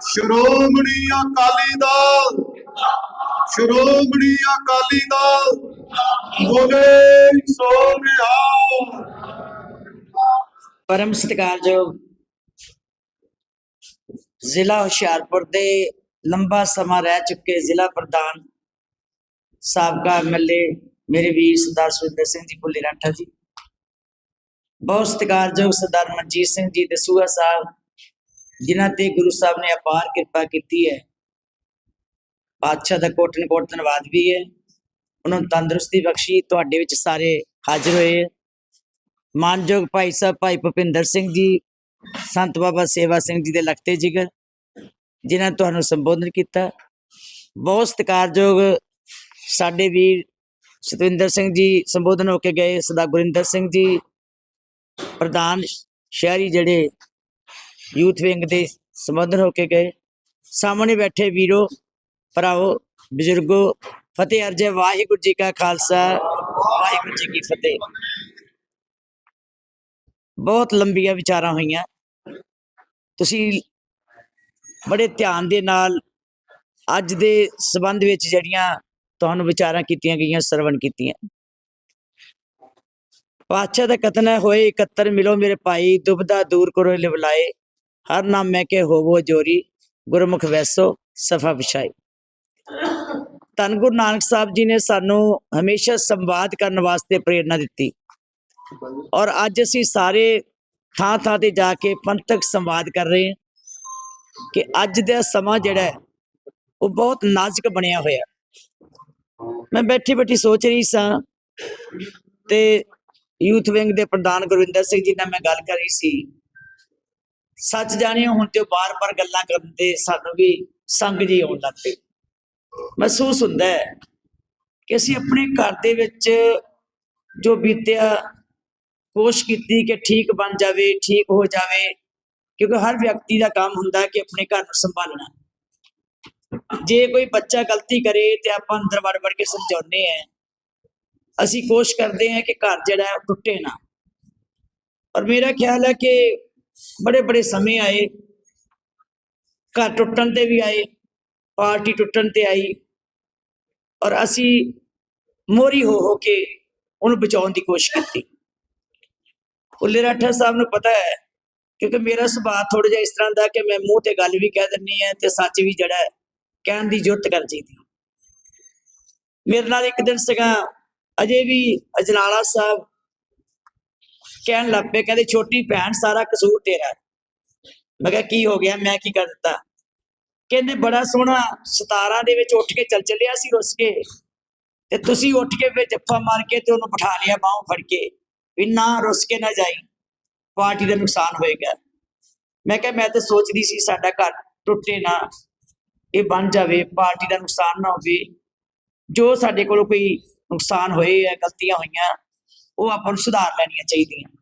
ਸ਼੍ਰੋਮਣੀ ਅਕਾਲੀ ਦਲ, ਸ਼੍ਰੋਮਣੀ ਅਕਾਲੀ ਦਲ, ਬੋਲੇ ਸੋ ਨਿਹਾਲ। ਪਰਮ ਸਤਿਕਾਰਯੋਗ ਜ਼ਿਲ੍ਹਾ ਹੁਸ਼ਿਆਰਪੁਰ ਦੇ ਲੰਬਾ ਸਮਾਂ ਰਹਿ ਚੁੱਕੇ ਜ਼ਿਲ੍ਹਾ ਪ੍ਰਧਾਨ ਸਾਬਕਾ ਐਮਐਲਏ ਮੇਰੇ ਵੀਰ ਸਰਦਾਰ ਸੁਰਿੰਦਰ ਸਿੰਘ ਜੀ, ਭੁੱਲੇ ਰਾਂਠਾ ਜੀ। ਬਹੁਤ ਸਤਿਕਾਰਯੋਗ ਸਰਦਾਰ ਮਨਜੀਤ ਸਿੰਘ ਜੀ ਦਸੂਹਾ ਸਾਹਿਬ ਜਿਨ੍ਹਾਂ ਤੇ ਗੁਰੂ ਸਾਹਿਬ ਨੇ ਅਪਾਰ ਕਿਰਪਾ ਕੀਤੀ ਹੈ। ਬਾਦਸ਼ਾਹ ਦਾ ਕੋਟਨ ਕੋਟ ਧੰਨਵਾਦ ਵੀ ਹੈ। ਉਹਨਾਂ ਨੂੰ ਤੰਦਰੁਸਤੀ ਬਖਸ਼ੀ। ਤੁਹਾਡੇ ਵਿੱਚ ਸਾਰੇ ਹਾਜ਼ਰ ਹੋਏ ਮਾਨਯੋਗ ਭਾਈ ਸਾਹਿਬ, ਭਾਈ ਭੁਪਿੰਦਰ ਸਿੰਘ ਜੀ, ਸੰਤ ਬਾਬਾ ਸੇਵਾ ਸਿੰਘ ਜੀ ਦੇ ਲਖਤੇ ਜਿਗਰ, ਜਿਨ੍ਹਾਂ ਨੇ ਤੁਹਾਨੂੰ ਸੰਬੋਧਨ ਕੀਤਾ। ਬਹੁਤ ਸਤਿਕਾਰਯੋਗ ਸਾਡੇ ਵੀਰ ਸਤਵਿੰਦਰ ਸਿੰਘ ਜੀ ਸੰਬੋਧਨ ਹੋ ਕੇ ਗਏ। ਸਦਾ ਗੁਰਿੰਦਰ ਸਿੰਘ ਜੀ, ਪ੍ਰਧਾਨ ਸ਼ਹਿਰੀ ਜਿਹੜੇ ਯੂਥ ਵਿੰਗ ਦੇ ਸੰਬੋਧਨ ਹੋ ਕੇ ਗਏ। ਸਾਹਮਣੇ ਬੈਠੇ ਵੀਰੋ ਭਰਾਓ ਬਜ਼ੁਰਗੋ, ਫਤਿਹ ਅਰਜੇ, ਵਾਹਿਗੁਰੂ ਜੀ ਕਾ ਖਾਲਸਾ, ਵਾਹਿਗੁਰੂ ਜੀ ਕੀ ਫਤਿਹ। ਬਹੁਤ ਲੰਬੀਆਂ ਵਿਚਾਰਾਂ ਹੋਈਆਂ। ਤੁਸੀਂ ਬੜੇ ਧਿਆਨ ਦੇ ਨਾਲ ਅੱਜ ਦੇ ਸਬੰਧ ਵਿੱਚ ਜਿਹੜੀਆਂ ਤੁਹਾਨੂੰ ਵਿਚਾਰਾਂ ਕੀਤੀਆਂ ਗਈਆਂ, ਸਰਵਣ ਕੀਤੀਆਂ। ਪਾਤਸ਼ਾਹ ਦਾ ਕਤਨ ਹੈ, ਹੋਏ 71 ਮਿਲੋ ਮੇਰੇ ਭਾਈ ਦੁਬਦਾ ਦੂਰ ਕਰੋ, ਲਿਵਲਾਏ। ਹਰ ਨਾਮ ਮੈਂ ਕੇ ਹੋਵੋ ਜੋਰੀ, ਗੁਰਮੁਖ ਵੈਸੋ, ਸਫਾ ਵਿਛਾਈ। ਧੰਨ ਗੁਰੂ ਨਾਨਕ ਸਾਹਿਬ ਜੀ ਨੇ ਸਾਨੂੰ ਹਮੇਸ਼ਾ ਸੰਵਾਦ ਕਰਨ ਵਾਸਤੇ ਪ੍ਰੇਰਣਾ ਦਿੱਤੀ। ਔਰ ਅੱਜ ਅਸੀਂ ਸਾਰੇ ਥਾਂ ਥਾਂ ਤੇ ਜਾ ਕੇ ਪੰਥਕ ਸੰਵਾਦ ਕਰ ਰਹੇ ਹਾਂ ਕਿ ਅੱਜ ਦਾ ਸਮਾਂ ਜਿਹੜਾ ਉਹ ਬਹੁਤ ਨਾਜ਼ੁਕ ਬਣਿਆ ਹੋਇਆ। ਮੈਂ ਬੈਠੀ ਬੈਠੀ ਸੋਚ ਰਹੀ ਸਾਂ ਤੇ ਯੂਥ ਵਿੰਗ ਦੇ ਪ੍ਰਧਾਨ ਗੁਰਵਿੰਦਰ ਸਿੰਘ ਜੀ ਨਾਲ ਮੈਂ ਗੱਲ ਕਰ ਰਹੀ ਸੀ। ਸੱਚ ਜਾਣਿਓ, ਹੁਣ ਤੇ ਉਹ ਬਾਰ-ਬਾਰ ਗੱਲਾਂ ਕਰਨ ਤੇ ਸਾਨੂੰ ਵੀ ਸੰਗ ਜੀ ਆਉਣ ਲੱਗ ਪਈ ਮਹਿਸੂਸ ਹੁੰਦਾ ਹੈ ਕਿ ਅਸੀਂ ਆਪਣੇ ਘਰ ਦੇ ਵਿੱਚ ਜੋ ਬੀਤਿਆ, ਕੋਸ਼ਿਸ਼ ਕੀਤੀ ਕਿ ਠੀਕ ਬਣ ਜਾਵੇ, ਠੀਕ ਹੋ ਜਾਵੇ, ਕਿਉਂਕਿ ਹਰ ਵਿਅਕਤੀ ਦਾ ਕੰਮ ਹੁੰਦਾ ਕਿ ਆਪਣੇ ਘਰ ਨੂੰ ਸੰਭਾਲਣਾ। ਜੇ ਕੋਈ ਬੱਚਾ ਗਲਤੀ ਕਰੇ ਤੇ ਆਪਾਂ ਅੰਦਰ ਵੜ ਵੜ ਕੇ ਸਮਝਾਉਂਦੇ ਆ ਅਸੀਂ ਕੋਸ਼ਿਸ਼ ਕਰਦੇ ਹਾਂ ਕਿ ਘਰ ਜਿਹੜਾ ਹੈ ਟੁੱਟੇ ਨਾ। ਔਰ ਮੇਰਾ ਖਿਆਲ ਹੈ ਕਿ ਬੜੇ ਬੜੇ ਸਮੇਂ ਆਏ। ਘਰ ਟੁੱਟਣ ਤੇ ਵੀ ਆਏ, ਪਾਰਟੀ ਟੁੱਟਣ ਤੇ ਆਈ। ਔਰ ਅਸੀਂ ਮੋਰੀ ਹੋ ਹੋ ਕੇ ਉਹਨੂੰ ਬਚਾਉਣ ਦੀ ਕੋਸ਼ਿਸ਼ ਕੀਤੀ। ਉੱਲੇ ਰਾਠਾ ਸਾਹਿਬ ਨੂੰ ਪਤਾ ਹੈ, ਕਿਉਂਕਿ ਮੇਰਾ ਸੁਭਾਅ ਥੋੜਾ ਜਿਹਾ ਇਸ ਤਰ੍ਹਾਂ ਦਾ ਕਿ ਮੈਂ ਮੂੰਹ ਤੇ ਗੱਲ ਵੀ ਕਹਿ ਦਿੰਨੀ ਹੈ ਤੇ ਸੱਚ ਵੀ ਜਿਹੜਾ ਕਹਿਣ ਦੀ ਜੁਰਤ ਕਰ ਜੀਦੀ ਮੇਰੇ ਨਾਲ ਇੱਕ ਦਿਨ ਸੀਗਾ, ਅਜੇ ਵੀ ਅਜਨਾਲਾ ਸਾਹਿਬ ਕਹਿਣ ਲੱਗ ਪਏ, ਕਹਿੰਦੇ ਛੋਟੀ ਭੈਣ ਸਾਰਾ ਕਸੂਰ ਤੇਰਾ। ਮੈਂ ਕਿਹਾ, ਕੀ ਹੋ ਗਿਆ? ਮੈਂ ਕੀ ਕਰ ਦਿੱਤਾ? ਕਹਿੰਦੇ, ਬੜਾ ਸੋਹਣਾ 17 ਦੇ ਵਿੱਚ ਉੱਠ ਕੇ ਚੱਲ ਚੱਲਿਆ ਸੀ ਰੁੱਸ ਕੇ। ਤੇ ਤੁਸੀਂ ਉੱਠ ਕੇ ਵਿੱਚ ਜੱਫਾ ਮਾਰ ਕੇ ਤੇ ਉਹਨੂੰ ਬਿਠਾ ਲਿਆ ਬਾਹੋਂ ਫੜ ਕੇ। ਵੀ ਨਾ ਰੁੱਸ ਕੇ ਨਾ ਜਾਈ, ਪਾਰਟੀ ਦਾ ਨੁਕਸਾਨ ਹੋਏਗਾ। ਮੈਂ ਕਿਹਾ, ਮੈਂ ਤਾਂ ਸੋਚਦੀ ਸੀ ਸਾਡਾ ਘਰ ਟੁੱਟੇ ਨਾ, ਇਹ ਬਣ ਜਾਵੇ, ਪਾਰਟੀ ਦਾ ਨੁਕਸਾਨ ਨਾ ਹੋਵੇ। ਜੋ ਸਾਡੇ ਕੋਲ ਕੋਈ ਨੁਕਸਾਨ ਹੋਏ ਹੈ ਗਲਤੀਆਂ ਹੋਈਆਂ, ਉਹ ਆਪਾਂ ਨੂੰ ਸੁਧਾਰ ਲੈਣੀਆਂ ਚਾਹੀਦੀਆਂ।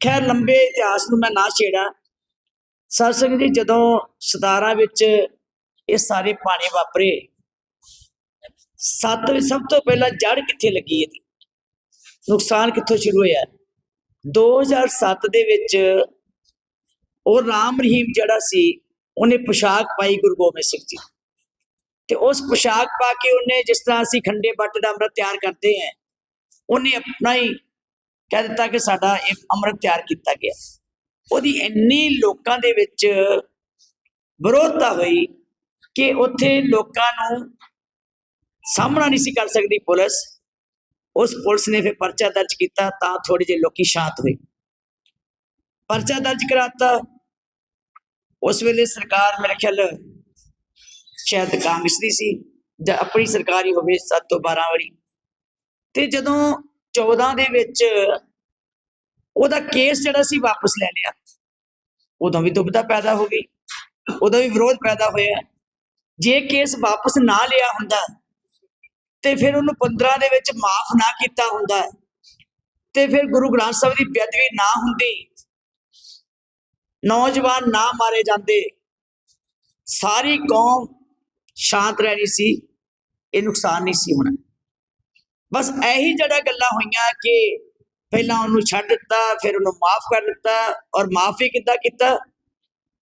ਖੈਰ, ਲੰਬੇ ਇਤਿਹਾਸ ਨੂੰ ਮੈਂ ਨਾ ਛੇੜਾਂ। ਸਤ ਸਿੰਘ ਜੀ, ਜਦੋਂ 17 ਵਿੱਚ ਇਹ ਸਾਰੇ ਪਾਣੇ ਵਾਪਰੇ, ਸੱਤ ਵਿੱਚ ਸਭ ਤੋਂ ਪਹਿਲਾਂ ਜੜ ਕਿੱਥੇ ਲੱਗੀ ਇਹਦੀ? ਨੁਕਸਾਨ ਕਿੱਥੋਂ ਸ਼ੁਰੂ ਹੋਇਆ? 2007 ਦੇ ਵਿੱਚ ਉਹ ਰਾਮ ਰਹੀਮ ਜਿਹੜਾ ਸੀ, ਉਹਨੇ ਪੋਸ਼ਾਕ ਪਾਈ ਗੁਰੂ ਗੋਬਿੰਦ ਸਿੰਘ ਜੀ। ਤੇ ਉਸ ਪੋਸ਼ਾਕ ਪਾ ਕੇ ਉਹਨੇ ਜਿਸ ਤਰ੍ਹਾਂ ਅਸੀਂ ਖੰਡੇ ਬੱਟ ਦਾ ਅੰਮ੍ਰਿਤ ਤਿਆਰ ਕਰਦੇ ਹਾਂ, ਉਹਨੇ ਆਪਣਾ ਹੀ ਕਹਿ ਦਿੱਤਾ ਕਿ ਸਾਡਾ ਇੱਕ ਅੰਮ੍ਰਿਤ ਤਿਆਰ ਕੀਤਾ ਗਿਆ। ਉਹਦੀ ਇੰਨੀ ਲੋਕਾਂ ਦੇ ਵਿੱਚ ਵਿਰੋਧਤਾ ਹੋਈ ਕਿ ਉੱਥੇ ਲੋਕਾਂ ਨੂੰ ਸਾਹਮਣਾ ਨਹੀਂ ਸੀ ਕਰ ਸਕਦੀ ਪੁਲਿਸ। ਉਸ ਪੁਲਿਸ ਨੇ ਫਿਰ ਪਰਚਾ ਦਰਜ ਕੀਤਾ ਤਾਂ ਥੋੜੇ ਜਿਹੇ ਲੋਕੀ ਸ਼ਾਂਤ ਹੋਏ। ਪਰਚਾ ਦਰਜ ਕਰਾਤਾ। ਉਸ ਵੇਲੇ ਸਰਕਾਰ ਮੇਰੇ ਖਿਆਲ ਸ਼ਾਇਦ ਕਾਂਗਰਸ ਦੀ ਸੀ ਜਾਂ ਆਪਣੀ ਸਰਕਾਰ ਹੀ ਹੋਵੇ 7 ਤੋਂ 12 ਵਾਲੀ ਤੇ ਜਦੋਂ 14 ਦੇ ਵਿੱਚ ਉਹਦਾ ਕੇਸ ਜਿਹੜਾ ਸੀ ਵਾਪਸ ਲੈ ਲਿਆ। ਉਦੋਂ ਵੀ ਦੁਬਦਾ ਪੈਦਾ ਹੋ ਗਈ, ਉਦੋਂ ਵੀ ਵਿਰੋਧ ਪੈਦਾ ਹੋਇਆ। ਜੇ ਕੇਸ ਵਾਪਸ ਨਾ ਲਿਆ ਹੁੰਦਾ ਤੇ ਫਿਰ ਉਹਨੂੰ 15 ਦੇ ਵਿੱਚ ਮਾਫ ਨਾ ਕੀਤਾ ਹੁੰਦਾ ਤੇ ਫਿਰ ਗੁਰੂ ਗ੍ਰੰਥ ਸਾਹਿਬ ਦੀ ਬੇਅਦਬੀ ਨਾ ਹੁੰਦੀ, ਨੌਜਵਾਨ ਨਾ ਮਾਰੇ ਜਾਂਦੇ, ਸਾਰੀ ਕੌਮ ਸ਼ਾਂਤ ਰਹਿਣੀ ਸੀ, ਇਹ ਨੁਕਸਾਨ ਨਹੀਂ ਸੀ ਹੋਣਾ। ਬਸ ਇਹੀ ਜਿਹੜਾ ਗੱਲਾਂ ਹੋਈਆਂ ਕਿ ਪਹਿਲਾਂ ਉਹਨੂੰ ਛੱਡ ਦਿੱਤਾ, ਫਿਰ ਉਹਨੂੰ ਮਾਫ ਕਰ ਦਿੱਤਾ ਔਰ ਮਾਫੀ ਕਿੱਦਾਂ ਕੀਤਾ?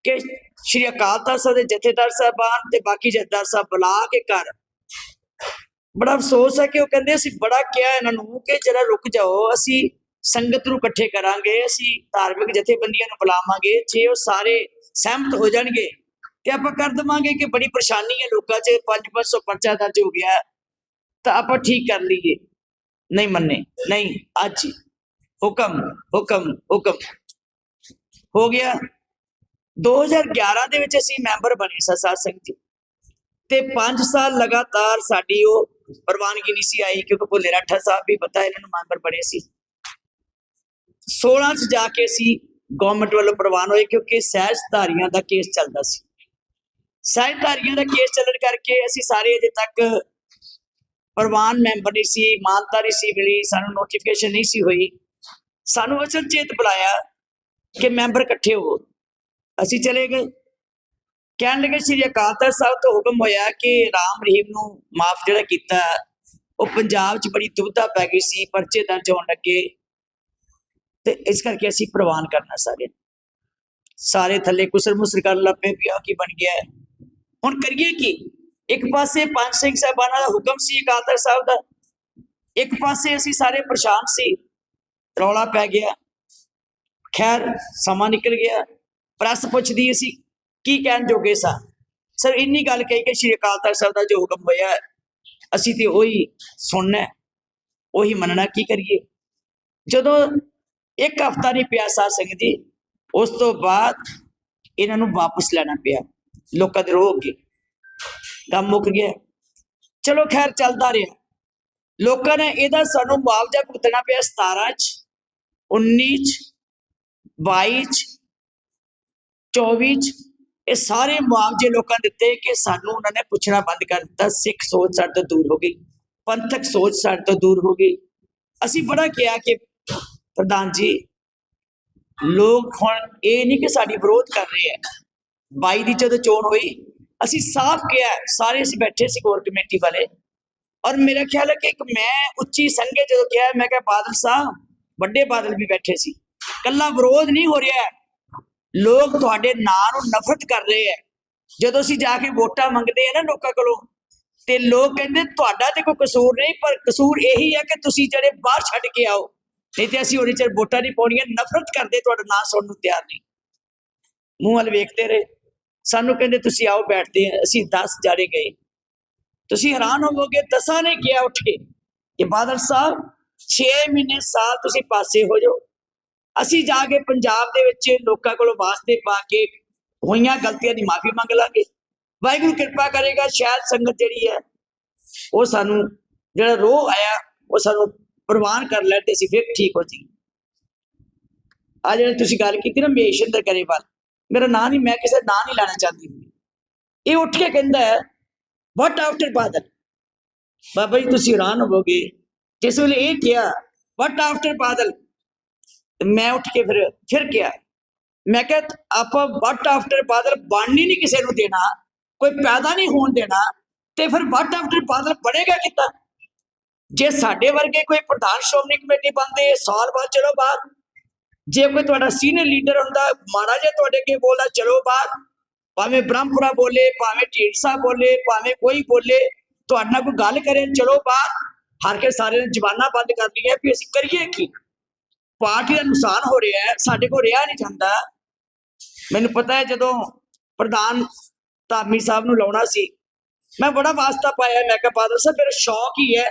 ਕਿ ਸ਼੍ਰੀ ਅਕਾਲ ਤਖਤ ਸਾਹਿਬ ਦੇ ਜਥੇਦਾਰ ਸਾਹਿਬਾਨ ਤੇ ਬਾਕੀ ਜਥੇਦਾਰ ਸਾਹਿਬ ਬੁਲਾ ਕੇ ਕਰ ਬੜਾ ਅਫਸੋਸ ਹੈ ਕਿ ਉਹ ਕਹਿੰਦੇ ਅਸੀਂ ਬੜਾ ਕਿਹਾ ਇਹਨਾਂ ਨੂੰ ਕਿ ਜਰਾ ਰੁਕ ਜਾਓ, ਅਸੀਂ ਸੰਗਤ ਨੂੰ ਇਕੱਠੇ ਕਰਾਂਗੇ, ਅਸੀਂ ਧਾਰਮਿਕ ਜਥੇਬੰਦੀਆਂ ਨੂੰ ਬੁਲਾਵਾਂਗੇ, ਜੇ ਉਹ ਸਾਰੇ ਸਹਿਮਤ ਹੋ ਜਾਣਗੇ ਤੇ ਆਪਾਂ ਕਰ ਦਵਾਂਗੇ ਕਿ ਬੜੀ ਪਰੇਸ਼ਾਨੀ ਹੈ ਲੋਕਾਂ 'ਚ 5-500 ਪਰਚਾ ਦਰਜ ਹੋ ਗਿਆ। ਤਾਂ ਆਪਾਂ ਠੀਕ ਕਰ ਲਈਏ। ਨਹੀਂ ਮੰਨੇ। ਨਹੀਂ, ਅੱਜ। ਹੁਕਮ ਹੁਕਮ ਹੁਕਮ। ਹੋ ਗਿਆ। 2011 ਦੇ ਵਿੱਚ ਅਸੀਂ ਮੈਂਬਰ ਬਣੇ ਸਾ ਸਾਧ ਸੰਗਤ ਜੀ। ਤੇ 5 ਸਾਲ ਲਗਾਤਾਰ ਸਾਡੀ ਉਹ ਪ੍ਰਵਾਨਗੀ ਨਹੀਂ ਸੀ ਆਈ ਕਿਉਂਕਿ ਭੁੱਲੇ ਰਾਠਾ ਸਾਹਿਬ ਵੀ ਪਤਾ ਇਹਨਾਂ ਨੂੰ ਮੈਂਬਰ ਬਣੇ ਸੀ। 16 ਚ ਜਾ ਕੇ ਅਸੀਂ ਗਵਰਨਮੈਂਟ ਵੱਲੋਂ ਪ੍ਰਵਾਨ ਹੋਏ ਕਿਉਂਕਿ ਸਹਿਜਧਾਰੀਆਂ ਦਾ ਕੇਸ ਚੱਲਦਾ ਸੀ। ਸਹਿਜਧਾਰੀਆਂ ਦਾ ਕੇਸ ਚੱਲਣ ਕਰਕੇ ਅਸੀਂ ਸਾਰੇ ਅਜੇ ਤੱਕ ਪ੍ਰਵਾਨ ਮੈਂਬਰ ਨਹੀਂ ਸੀ ਮਾਨਤਾ ਨਹੀਂ ਸੀ ਮਿਲੀ, ਸਾਨੂੰ ਨੋਟੀਫਿਕੇਸ਼ਨ ਨਹੀਂ ਸੀ ਹੋਈ। ਸਾਨੂੰ ਅਚਨਚੇਤ ਬੁਲਾਇਆ ਕਿ ਮੈਂਬਰ ਇਕੱਠੇ ਹੋ। ਅਸੀਂ ਚਲੇ ਗਏ। ਕਹਿਣ ਲੱਗੇ ਸ੍ਰੀ ਅਕਾਲ ਤਖਤ ਸਾਹਿਬ ਤੋਂ ਹੁਕਮ ਹੋਇਆ ਕਿ ਰਾਮ ਰਹੀਮ ਨੂੰ ਮਾਫ ਜਿਹੜਾ ਕੀਤਾ, ਉਹ ਪੰਜਾਬ 'ਚ ਬੜੀ ਦੁਬਿਧਾ ਪੈ ਗਈ ਸੀ, ਪਰਚੇ ਦਰਜ ਹੋਣ ਲੱਗੇ। ਤੇ ਇਸ ਕਰਕੇ ਅਸੀਂ ਪ੍ਰਵਾਨ ਕਰਨਾ ਸਾਰੇ। ਸਾਰੇ ਥੱਲੇ ਕੁਸਰ ਮੁਸਰ ਕਰਨ ਲੱਪੇ ਵੀ ਆ ਕੀ ਬਣ ਗਿਆ। ਹੁਣ ਕਰੀਏ ਕੀ? ਇੱਕ ਪਾਸੇ ਪੰਜ ਸਿੰਘ ਸਾਹਿਬਾਨਾਂ ਦਾ ਹੁਕਮ ਸੀ ਅਕਾਲ ਤਖਤ ਸਾਹਿਬ ਦਾ। ਇੱਕ ਪਾਸੇ ਅਸੀਂ ਸਾਰੇ ਪਰੇਸ਼ਾਨ ਸੀ। ਰੌਲਾ ਪੈ ਗਿਆ। ਖੈਰ, ਸਮਾਂ ਨਿਕਲ ਗਿਆ। ਪ੍ਰੈਸ ਪੁੱਛਦੀ ਸੀ ਕੀ ਕਹਿਣ ਜੋਗੇ ਸਾਂ? ਸਰ, ਇੰਨੀ ਗੱਲ ਕਹੀ ਕਿ ਸ਼੍ਰੀ ਅਕਾਲ ਤਖਤ ਸਾਹਿਬ ਦਾ ਜੋ ਹੁਕਮ ਹੋਇਆ ਅਸੀਂ ਤੇ ਉਹੀ ਸੁਣਨਾ ਉਹੀ ਮੰਨਣਾ ਕੀ ਕਰੀਏ? ਜਦੋਂ ਇੱਕ ਹਫਤਾ ਨਹੀਂ ਪਿਆ ਸਾਧ ਸਿੰਘ ਜੀ, ਉਸ ਤੋਂ ਬਾਅਦ ਇਹਨਾਂ ਨੂੰ ਵਾਪਸ ਲੈਣਾ ਪਿਆ। ਲੋਕਾਂ ਦੇ ਰੋਹ ਅੱਗੇ। ਕੰਮ ਮੁੱਕ ਗਿਆ। ਚਲੋ ਖੈਰ, ਚੱਲਦਾ ਰਿਹਾ। ਲੋਕਾਂ ਨੇ ਇਹਦਾ ਸਾਨੂੰ ਮੁਆਵਜ਼ਾ ਭੁਗਤਣਾ ਪਿਆ 17 ਚ 19 ਚ 22 ਚ 24 ਚ। ਇਹ ਸਾਰੇ ਮੁਆਵਜ਼ੇ ਲੋਕਾਂ ਦਿੱਤੇ ਕਿ ਸਾਨੂੰ ਉਹਨਾਂ ਨੇ ਪੁੱਛਣਾ ਬੰਦ ਕਰ ਦਿੱਤਾ। ਸਿੱਖ ਸੋਚ ਸਾਡੇ ਤੋਂ ਦੂਰ ਹੋ ਗਈ। ਪੰਥਕ ਸੋਚ ਸਾਡੇ ਤੋਂ ਦੂਰ ਹੋ ਗਈ। ਅਸੀਂ ਬੜਾ ਕਿਹਾ ਕਿ ਪ੍ਰਧਾਨ ਜੀ, ਲੋਕ ਹੁਣ ਇਹ ਨਹੀਂ ਕਿ ਸਾਡੀ ਵਿਰੋਧ ਕਰ ਰਹੇ ਹੈ। 22 ਦੀ ਜਦੋਂ ਚੋਣ ਹੋਈ ਅਸੀਂ ਸਾਫ਼ ਕਿਹਾ, ਸਾਰੇ ਅਸੀਂ ਬੈਠੇ ਸੀ ਕੋਰ ਕਮੇਟੀ ਵਾਲੇ ਔਰ ਮੇਰਾ ਖਿਆਲ ਹੈ ਕਿ ਇੱਕ ਮੈਂ ਉੱਚੀ ਸੰਗੇ ਜਦੋਂ ਕਿਹਾ, ਮੈਂ ਕਿਹਾ, ਬਾਦਲ ਸਾਹਿਬ, ਵੱਡੇ ਬਾਦਲ ਵੀ ਬੈਠੇ ਸੀ। ਕੱਲਾ ਵਿਰੋਧ ਨਹੀਂ ਹੋ ਰਿਹਾ। ਲੋਕ ਤੁਹਾਡੇ ਨਾਂ ਨੂੰ ਨਫ਼ਰਤ ਕਰ ਰਹੇ ਹੈ। ਜਦੋਂ ਅਸੀਂ ਜਾ ਕੇ ਵੋਟਾਂ ਮੰਗਦੇ ਆ ਨਾ ਲੋਕਾਂ ਕੋਲੋਂ, ਤੇ ਲੋਕ ਕਹਿੰਦੇ, ਤੁਹਾਡਾ ਤੇ ਕੋਈ ਕਸੂਰ ਨਹੀਂ, ਪਰ ਕਸੂਰ ਇਹੀ ਹੈ ਕਿ ਤੁਸੀਂ ਜਿਹੜੇ ਬਾਹਰ ਛੱਡ ਕੇ ਆਓ। ਨਹੀਂ ਤੇ ਅਸੀਂ ਉਹਨੇ ਚਿਰ ਵੋਟਾਂ ਨਹੀਂ ਪਾਉਣੀਆਂ, ਨਫ਼ਰਤ ਕਰਦੇ, ਤੁਹਾਡਾ ਨਾਂ ਸੁਣਨ ਨੂੰ ਤਿਆਰ ਨਹੀਂ। ਮੂੰਹ ਵੱਲ ਵੇਖਦੇ ਰਹੇ। ਸਾਨੂੰ ਕਹਿੰਦੇ, ਤੁਸੀਂ ਆਓ ਬੈਠਦੇ ਆ ਅਸੀਂ 10 ਜਾੜੇ ਗਏ। ਤੁਸੀਂ ਹੈਰਾਨ ਹੋਵੋਗੇ, ਦਸਾਂ ਨੇ ਕਿਹਾ ਉੱਠ ਕੇ ਕਿ ਬਾਦਲ ਸਾਹਿਬ 6 ਮਹੀਨੇ ਸਾਲ ਤੁਸੀਂ ਪਾਸੇ ਹੋ ਜਾਓ। ਅਸੀਂ ਜਾ ਕੇ ਪੰਜਾਬ ਦੇ ਵਿੱਚ ਲੋਕਾਂ ਕੋਲੋਂ ਵਾਸਤੇ ਪਾ ਕੇ ਹੋਈਆਂ ਗਲਤੀਆਂ ਦੀ ਮਾਫੀ ਮੰਗ ਲਾਂਗੇ। ਵਾਹਿਗੁਰੂ ਕਿਰਪਾ ਕਰੇਗਾ, ਸ਼ਾਇਦ ਸੰਗਤ ਜਿਹੜੀ ਹੈ, ਉਹ ਸਾਨੂੰ ਜਿਹੜਾ ਰੋਹ ਆਇਆ, ਉਹ ਸਾਨੂੰ ਪ੍ਰਵਾਨ ਕਰ ਲੈਣ ਤੇ ਅਸੀਂ ਫਿਰ ਠੀਕ ਹੋ ਜੀ ਆ ਜਿਹੜੇ ਤੁਸੀਂ ਗੱਲ ਕੀਤੀ ਨਾ ਮੇਸ਼ਿੰਦਰ ਕਰੇਵਾਲ ਮੇਰਾ ਨਾਂ ਨਹੀਂ ਮੈਂ ਕਿਸੇ ਦਾ ਨਾਂ ਨਹੀਂ ਲੈਣਾ ਚਾਹੁੰਦੀ ਇਹ ਉੱਠ ਕੇ ਕਹਿੰਦਾ ਹੈ ਵਾਟ ਆਫਟਰ ਬਾਦਲ ਬਾਬਾ ਜੀ ਤੁਸੀਂ ਹੈਰਾਨ ਹੋਵੋਗੇ ਜਿਸ ਵੇਲੇ ਇਹ ਕਿਹਾ ਵਾਟ ਆਫਟਰ ਬਾਦਲ ਤੇ ਮੈਂ ਉੱਠ ਕੇ ਫਿਰ ਫਿਰ ਕਿਹਾ ਮੈਂ ਕਿਹਾ ਆਪਾਂ ਵਾਟ ਆਫਟਰ ਬਾਦਲ ਬਣਨੀ ਨਹੀਂ ਕਿਸੇ ਨੂੰ ਦੇਣਾ ਕੋਈ ਪੈਦਾ ਨਹੀਂ ਹੋਣ ਦੇਣਾ ਤੇ ਫਿਰ ਵਾਟ ਆਫਟਰ ਬਾਦਲ ਬਣੇਗਾ ਕਿੱਦਾਂ ਜੇ ਸਾਡੇ ਵਰਗੇ ਕੋਈ ਪ੍ਰਧਾਨ ਸ਼੍ਰੋਮਣੀ ਕਮੇਟੀ ਬਣਦੇ ਸਾਲ ਬਾਅਦ ਚਲੋ ਬਾਹਰ ਜੇ ਕੋਈ ਤੁਹਾਡਾ ਸੀਨੀਅਰ ਲੀਡਰ ਹੁੰਦਾ ਮਾੜਾ ਜਿਹਾ ਤੁਹਾਡੇ ਅੱਗੇ ਬੋਲਦਾ, ਚਲੋ ਬਾਹਰ, ਭਾਵੇਂ ਬ੍ਰਹਮਪੁਰਾ ਬੋਲੇ, ਭਾਵੇਂ ਢੀਂਡਸਾ ਬੋਲੇ, ਭਾਵੇਂ ਕੋਈ ਬੋਲੇ, ਤੁਹਾਡੇ ਨਾਲ ਕੋਈ ਗੱਲ ਕਰੇ, ਚਲੋ ਬਾਹਰ, ਹਰ ਕੇ ਸਾਰੇ ਨੇ ਜ਼ਬਾਨਾਂ ਬੰਦ ਕਰ ਲਈਆਂ, ਵੀ ਅਸੀਂ ਕਰੀਏ ਕੀ? ਪਾਰਟੀ ਦਾ ਨੁਕਸਾਨ ਹੋ ਰਿਹਾ ਹੈ, ਸਾਡੇ ਕੋਲ ਰਿਹਾ ਨਹੀਂ ਜਾਂਦਾ। ਮੈਨੂੰ ਪਤਾ ਹੈ ਜਦੋਂ ਪ੍ਰਧਾਨ ਧਾਮੀ ਸਾਹਿਬ ਨੂੰ ਲਾਉਣਾ ਸੀ, ਮੈਂ ਬੜਾ ਵਾਸਤਾ ਪਾਇਆ, ਮੈਂ ਕਿਹਾ ਬਾਦਲ ਸਾਹਿਬ, ਮੇਰਾ ਸ਼ੌਕ ਹੀ ਹੈ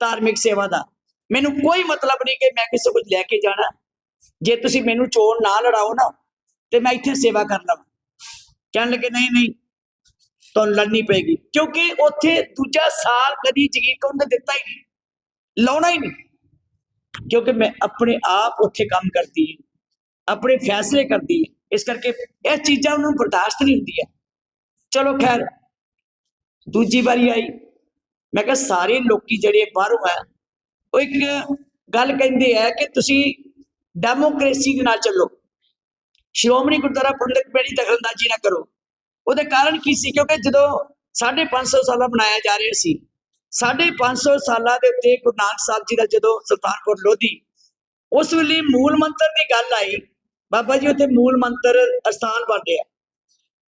ਧਾਰਮਿਕ ਸੇਵਾ ਦਾ। ਮੈਨੂੰ ਕੋਈ ਮਤਲਬ ਨਹੀਂ ਕਿ ਮੈਂ ਕਿਸੇ ਕੁਝ ਲੈ ਕੇ ਜਾਣਾ। ਜੇ ਤੁਸੀਂ ਮੈਨੂੰ ਚੋਣ ਨਾ ਲੜਾਓ ਨਾ, ਤੇ ਮੈਂ ਇੱਥੇ ਸੇਵਾ ਕਰ ਲਵਾਂ ਕਹਿਣ ਲੱਗੇ, ਨਹੀਂ ਨਹੀਂ, ਤੁਹਾਨੂੰ ਲੜਨੀ ਪਏਗੀ। ਕਿਉਂਕਿ ਉੱਥੇ ਦੂਜਾ ਸਾਲ ਕਦੀ ਜਗੀਰ ਕੌਰ ਨੇ ਦਿੱਤਾ ਹੀ ਨਹੀਂ, ਲਾਉਣਾ ਹੀ ਨਹੀਂ। ਕਿਉਂਕਿ ਮੈਂ ਆਪਣੇ ਆਪ ਉੱਥੇ ਕੰਮ ਕਰਦੀ ਹਾਂ, ਆਪਣੇ ਫੈਸਲੇ ਕਰਦੀ ਹੈ। ਇਸ ਕਰਕੇ ਇਹ ਚੀਜ਼ਾਂ ਉਹਨੂੰ ਬਰਦਾਸ਼ਤ ਨਹੀਂ ਹੁੰਦੀਆਂ। ਚਲੋ ਖੈਰ, ਦੂਜੀ ਵਾਰੀ ਆਈ। ਮੈਂ ਕਿਹਾ, ਸਾਰੇ ਲੋਕੀ ਜਿਹੜੇ ਬਾਹਰੋਂ ਆ, ਉਹ ਇੱਕ ਗੱਲ ਕਹਿੰਦੇ ਆ ਕਿ ਤੁਸੀਂ ਡੈਮੋਕ੍ਰੇਸੀ ਦੇ ਨਾਲ ਚੱਲੋ। ਸ਼੍ਰੋਮਣੀ ਗੁਰਦੁਆਰਾ ਪ੍ਰਬੰਧਕ ਕਮੇਟੀ ਦਖਲਅੰਦਾਜ਼ੀ ਨਾ ਕਰੋ। ਉਹਦੇ ਕਾਰਨ ਕੀ ਸੀ? ਕਿਉਂਕਿ ਜਦੋਂ 550 ਸਾਲਾ ਬਣਾਇਆ ਜਾ ਰਿਹਾ ਸੀ 550 ਸਾਲਾਂ ਦੇ ਉੱਤੇ ਗੁਰੂ ਨਾਨਕ ਸਾਹਿਬ ਜੀ ਦਾ ਜਦੋਂ ਸੁਲਤਾਨਪੁਰ ਲੋਧੀ, ਉਸ ਵੇਲੇ ਮੂਲ ਮੰਤਰ ਦੀ ਗੱਲ ਆਈ। ਬਾਬਾ ਜੀ, ਉੱਥੇ ਮੂਲ ਮੰਤਰ ਅਸਥਾਨ ਬਣ ਰਿਹਾ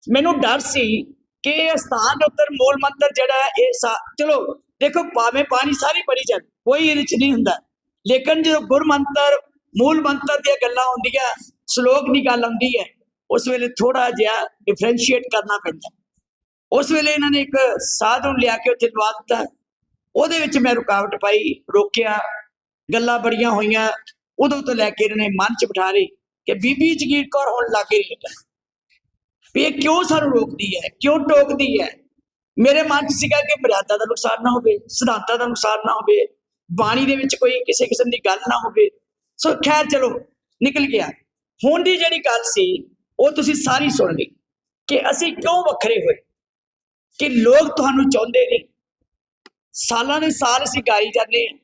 ਮੈਨੂੰ ਡਰ ਸੀ ਕਿ ਅਸਥਾਨ ਦੇ ਉੱਤੇ ਮੂਲ ਮੰਤਰ ਜਿਹੜਾ ਹੈ, ਇਹ ਸਾ- ਚਲੋ ਦੇਖੋ, ਭਾਵੇਂ ਪਾਣੀ ਸਾਰੀ ਪੜੀ ਜਾਵੇ, ਕੋਈ ਇਹਦੇ ਚ ਨਹੀਂ ਹੁੰਦਾ। ਲੇਕਿਨ ਜਦੋਂ ਗੁਰ ਮੰਤਰ ਮੂਲ ਮੰਤਰ ਦੀਆਂ ਗੱਲਾਂ ਹੁੰਦੀਆਂ, ਸ਼ਲੋਕ ਦੀ ਗੱਲ ਆਉਂਦੀ ਹੈ, ਉਸ ਵੇਲੇ ਥੋੜਾ ਜਿਹਾ ਡਿਫਰੈਂਸ਼ੀਏਟ ਕਰਨਾ ਪੈਂਦਾ। ਉਸ ਵੇਲੇ ਇਹਨਾਂ ਨੇ ਇੱਕ ਸਾਧੂ ਲਿਆ ਕੇ ਉੱਥੇ ਲਵਾ ਦਿੱਤਾ। ਉਹਦੇ ਵਿੱਚ ਮੈਂ ਰੁਕਾਵਟ ਪਾਈ, ਰੋਕਿਆ, ਗੱਲਾਂ ਬੜੀਆਂ ਹੋਈਆਂ। ਉਦੋਂ ਤੋਂ ਲੈ ਕੇ ਇਹਨਾਂ ਨੇ ਮਨ ਚ ਬਿਠਾ ਲਈ ਕਿ ਬੀਬੀ ਜਗੀਰ ਕੌਰ ਹੁਣ ਲਾਗੇ ਨਹੀਂ ਲੱਗਣਾ ਵੀ ਇਹ ਕਿਉਂ ਸਾਨੂੰ ਰੋਕਦੀ ਹੈ? ਕਿਉਂ ਟੋਕਦੀ ਹੈ? ਮੇਰੇ ਮਨ ਚ ਸੀਗਾ ਕਿ ਮਰਿਆਦਾ ਦਾ ਨੁਕਸਾਨ ਨਾ ਹੋਵੇ, ਸਿਧਾਂਤਾਂ ਦਾ ਨੁਕਸਾਨ ਨਾ ਹੋਵੇ, ਬਾਣੀ ਦੇ ਵਿੱਚ ਕੋਈ ਕਿਸੇ ਕਿਸਮ ਦੀ ਗੱਲ ਨਾ ਹੋਵੇ। ਸੋ ਖੈਰ ਚਲੋ, ਨਿਕਲ ਗਿਆ। ਹੁਣ ਦੀ ਜਿਹੜੀ ਗੱਲ ਸੀ, ਉਹ ਤੁਸੀਂ ਸਾਰੀ ਸੁਣ ਲਈ ਕਿ ਅਸੀਂ ਕਿਉਂ ਵੱਖਰੇ ਹੋਏ? ਕਿ ਲੋਕ ਤੁਹਾਨੂੰ ਚਾਹੁੰਦੇ ਨਹੀਂ ਸਾਲਾਂ ਦੇ ਸਾਲ ਅਸੀਂ ਗਾਈ ਜਾਂਦੇ ਹਾਂ।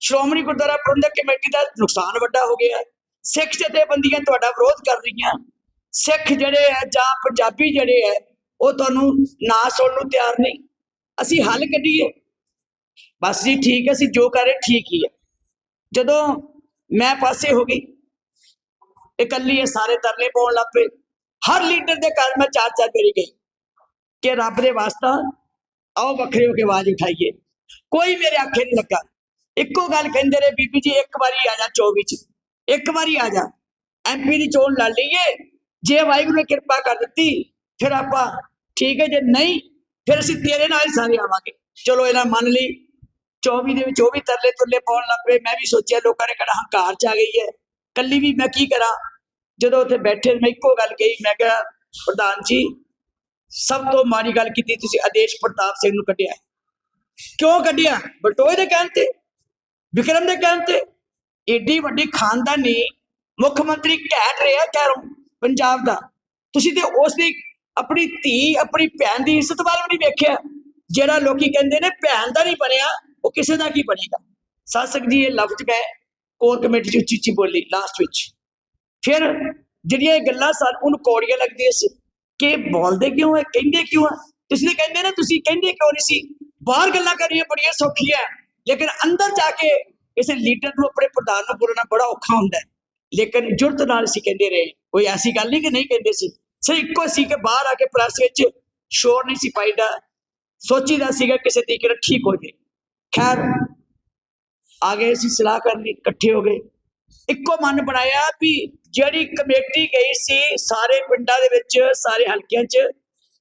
ਸ਼੍ਰੋਮਣੀ ਗੁਰਦੁਆਰਾ ਪ੍ਰਬੰਧਕ ਕਮੇਟੀ ਦਾ ਨੁਕਸਾਨ ਵੱਡਾ ਹੋ ਗਿਆ। ਸਿੱਖ ਜਥੇਬੰਦੀਆਂ ਤੁਹਾਡਾ ਵਿਰੋਧ ਕਰ ਰਹੀਆਂ। ਸਿੱਖ ਜਿਹੜੇ ਹੈ ਜਾਂ ਪੰਜਾਬੀ ਜਿਹੜੇ ਹੈ, ਉਹ ਤੁਹਾਨੂੰ ਨਾ ਸੁਣਨ ਨੂੰ ਤਿਆਰ ਨਹੀਂ। ਅਸੀਂ ਹੱਲ ਕੱਢੀਏ। ਬਸ ਜੀ, ਠੀਕ ਹੈ, ਅਸੀਂ ਜੋ ਕਰ ਰਹੇ, ਠੀਕ ਹੀ ਹੈ। ਜਦੋਂ ਮੈਂ ਪਾਸੇ ਹੋ ਗਈ। ਇਕੱਲੀ ਇਹ ਸਾਰੇ ਤਰਲੇ ਪਾਉਣ ਲੱਗ ਪਏ। ਹਰ ਲੀਡਰ ਦੇ ਘਰ ਮੈਂ ਚਾਰ ਚਾਰ ਵਾਰੀ ਗਈ ਕਿ ਰੱਬ ਦੇ ਵਾਸਤਾ ਆਓ ਵੱਖਰੇ ਹੋ ਕੇ ਆਵਾਜ਼ ਉਠਾਈਏ। ਕੋਈ ਮੇਰੇ ਆਖੇ ਨਹੀਂ ਲੱਗਾ। ਇੱਕੋ ਗੱਲ ਕਹਿੰਦੇ ਰਹੇ, ਬੀਬੀ ਜੀ, ਇੱਕ ਵਾਰੀ ਆ ਜਾ 24 ਚ ਇੱਕ ਵਾਰੀ ਆ ਜਾ। ਐਮਪੀ ਦੀ ਚੋਣ ਲੜ ਲਈਏ। ਜੇ ਵਾਹਿਗੁਰੂ ਨੇ ਕਿਰਪਾ ਕਰ ਦਿੱਤੀ, ਫਿਰ ਆਪਾਂ ਠੀਕ ਹੈ। ਜੇ ਨਹੀਂ, ਫਿਰ ਅਸੀਂ ਤੇਰੇ ਨਾਲ ਹੀ ਸਾਰੇ ਆਵਾਂਗੇ। ਚਲੋ, ਇਹਨਾਂ ਮੰਨ ਲਈ। 24 ਦੇ ਵਿੱਚ ਉਹ ਵੀ ਤਰਲੇ ਤੁਰਲੇ ਪਾਉਣ ਲੱਗ ਪਏ। ਮੈਂ ਵੀ ਸੋਚਿਆ, ਲੋਕਾਂ ਨੇ ਕਿਹੜਾ ਹੰਕਾਰ ਚ ਆ ਗਈ ਹੈ। ਕੱਲੀ ਵੀ ਮੈਂ ਕੀ ਕਰਾਂ? ਜਦੋਂ ਉੱਥੇ ਬੈਠੇ, ਮੈਂ ਇੱਕੋ ਗੱਲ ਕਹੀ, ਮੈਂ ਕਿਹਾ, ਪ੍ਰਧਾਨ ਜੀ, ਸਭ ਤੋਂ ਮਾੜੀ ਗੱਲ ਕੀਤੀ ਤੁਸੀਂ ਆਦੇਸ਼ ਪ੍ਰਤਾਪ ਸਿੰਘ ਨੂੰ ਕੱਢਿਆ ਕਿਉਂ ਕੱਢਿਆ? ਬਟੋਏ ਦੇ ਕਹਿਣ ਤੇ, ਵਿਕਰਮ ਦੇ ਕਹਿਣ ਤੇ। ਏਡੀ ਵੱਡੀ ਖਾਨਦਾਨੀ ਮੁੱਖ ਮੰਤਰੀ ਘੈਟ ਰਿਹਾ ਕਹਿਰੋਂ ਪੰਜਾਬ ਦਾ। ਤੁਸੀਂ ਤੇ ਉਸ ਦੀ ਆਪਣੀ ਧੀ, ਆਪਣੀ ਭੈਣ ਦੀ ਇੱਜ਼ਤ ਵੱਲ ਵੀ ਨਹੀਂ ਵੇਖਿਆ। ਜਿਹੜਾ ਲੋਕੀ ਕਹਿੰਦੇ ਨੇ ਭੈਣ ਦਾ ਨਹੀਂ ਬਣਿਆ ਉਹ ਕਿਸੇ ਦਾ ਕੀ ਬਣੇਗਾ ਸਾਸਕ ਜੀ ਇਹ ਲਫ਼ਜ਼ ਮੈਂ ਕੋਰ ਕਮੇਟੀ ਚ ਉੱਚੀ ਉੱਚੀ ਬੋਲੀ ਲਾਸਟ ਵਿੱਚ ਫਿਰ ਜਿਹੜੀਆਂ ਇਹ ਗੱਲਾਂ ਸਨ ਉਹਨੂੰ ਕੌੜੀਆਂ ਲੱਗਦੀਆਂ ਸੀ ਕਿ ਇਹ ਬੋਲਦੇ ਕਿਉਂ ਹੈ ਕਹਿੰਦੇ ਕਿਉਂ ਹੈ ਤੁਸੀਂ ਤਾਂ ਕਹਿੰਦੇ ਨਾ ਤੁਸੀਂ ਕਹਿੰਦੇ ਕਿਉਂ ਨਹੀਂ ਸੀ ਬਾਹਰ ਗੱਲਾਂ ਕਰਨੀਆਂ ਬੜੀਆਂ ਸੌਖੀਆਂ ਹੈ, ਲੇਕਿਨ ਅੰਦਰ ਜਾ ਕੇ ਕਿਸੇ ਲੀਡਰ ਨੂੰ ਆਪਣੇ ਪ੍ਰਧਾਨ ਨੂੰ ਬੋਲਣਾ ਬੜਾ ਔਖਾ ਹੁੰਦਾ ਹੈ ਲੇਕਿਨ ਜੁਰਤ ਨਾਲ ਅਸੀਂ ਕਹਿੰਦੇ ਰਹੇ ਕੋਈ ਐਸੀ ਗੱਲ ਨਹੀਂ ਕਿ ਨਹੀਂ ਕਹਿੰਦੇ ਸੀ ਸਹੀ ਇੱਕੋ ਸੀ ਕਿ ਬਾਹਰ ਆ ਕੇ ਪ੍ਰੈਸ ਵਿੱਚ ਸ਼ੋਰ ਨਹੀਂ ਸੀ ਪਾਈਦਾ ਸੋਚੀਦਾ ਸੀਗਾ ਕਿਸੇ ਤਰੀਕੇ ਨਾਲ ਠੀਕ ਹੋ ਜੇ ਖੈਰ, ਆ ਗਏ ਸੀ ਸਲਾਹ ਕਰਨ ਲਈ, ਇਕੱਠੇ ਹੋ ਗਏ। ਇੱਕੋ ਮਨ ਬਣਾਇਆ ਵੀ ਜਿਹੜੀ ਕਮੇਟੀ ਗਈ ਸੀ ਸਾਰੇ ਪਿੰਡਾਂ ਦੇ ਵਿੱਚ, ਸਾਰੇ ਹਲਕਿਆਂ 'ਚ,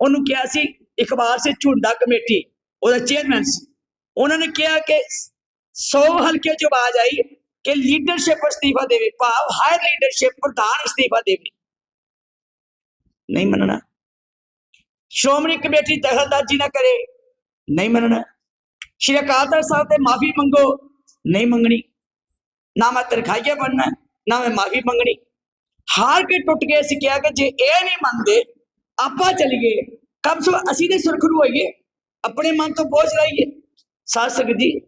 ਉਹਨੂੰ ਕਿਹਾ ਸੀ ਇਕਬਾਰ ਸੇ ਝੁੰਡਾ ਕਮੇਟੀ, ਉਹਦਾ ਚੇਅਰਮੈਨ ਸੀ। ਉਹਨਾਂ ਨੇ ਕਿਹਾ ਕਿ 100 ਹਲਕਿਆਂ 'ਚ ਆਵਾਜ਼ ਆਈ ਕਿ ਲੀਡਰਸ਼ਿਪ ਅਸਤੀਫਾ ਦੇਵੇ, ਭਾਵ ਹਾਇਰ ਲੀਡਰਸ਼ਿਪ ਪ੍ਰਧਾਨ ਅਸਤੀਫਾ ਦੇਵੇ। ਨਹੀਂ ਮੰਨਣਾ। ਸ਼੍ਰੋਮਣੀ ਕਮੇਟੀ ਦਖਲਦਾਜ਼ੀ ਨਾ ਕਰੇ, ਨਹੀਂ ਮੰਨਣਾ। ਸ਼੍ਰੀ ਅਕਾਲ ਤਖਤ ਸਾਹਿਬ ਤੇ ਮਾਫੀ ਮੰਗੋ। ਨਹੀਂ ਮੰਗਣੀ। ਨਾ ਮੈਂ ਤਰਖਾਈਆ ਬਣਨਾ, ਨਾ ਮੈਂ ਮਾਫੀ ਮੰਗਣੀ। ਹਾਰ ਕੇ ਟੁੱਟ ਗਏ, ਅਸੀਂ ਕਿਹਾ ਕਿ ਜੇ ਇਹ ਨਹੀਂ ਮੰਨਦੇ, ਆਪਾਂ ਚਲੀਏ। ਕਮ ਸੋ ਅਸੀਂ ਦੇ ਸੁਰਖਰੂ ਹੋਈਏ, ਆਪਣੇ ਮਨ ਤੋਂ ਬੋਝ ਲਾਈਏ। ਸਾਧ ਸੰਗਤ ਜੀ,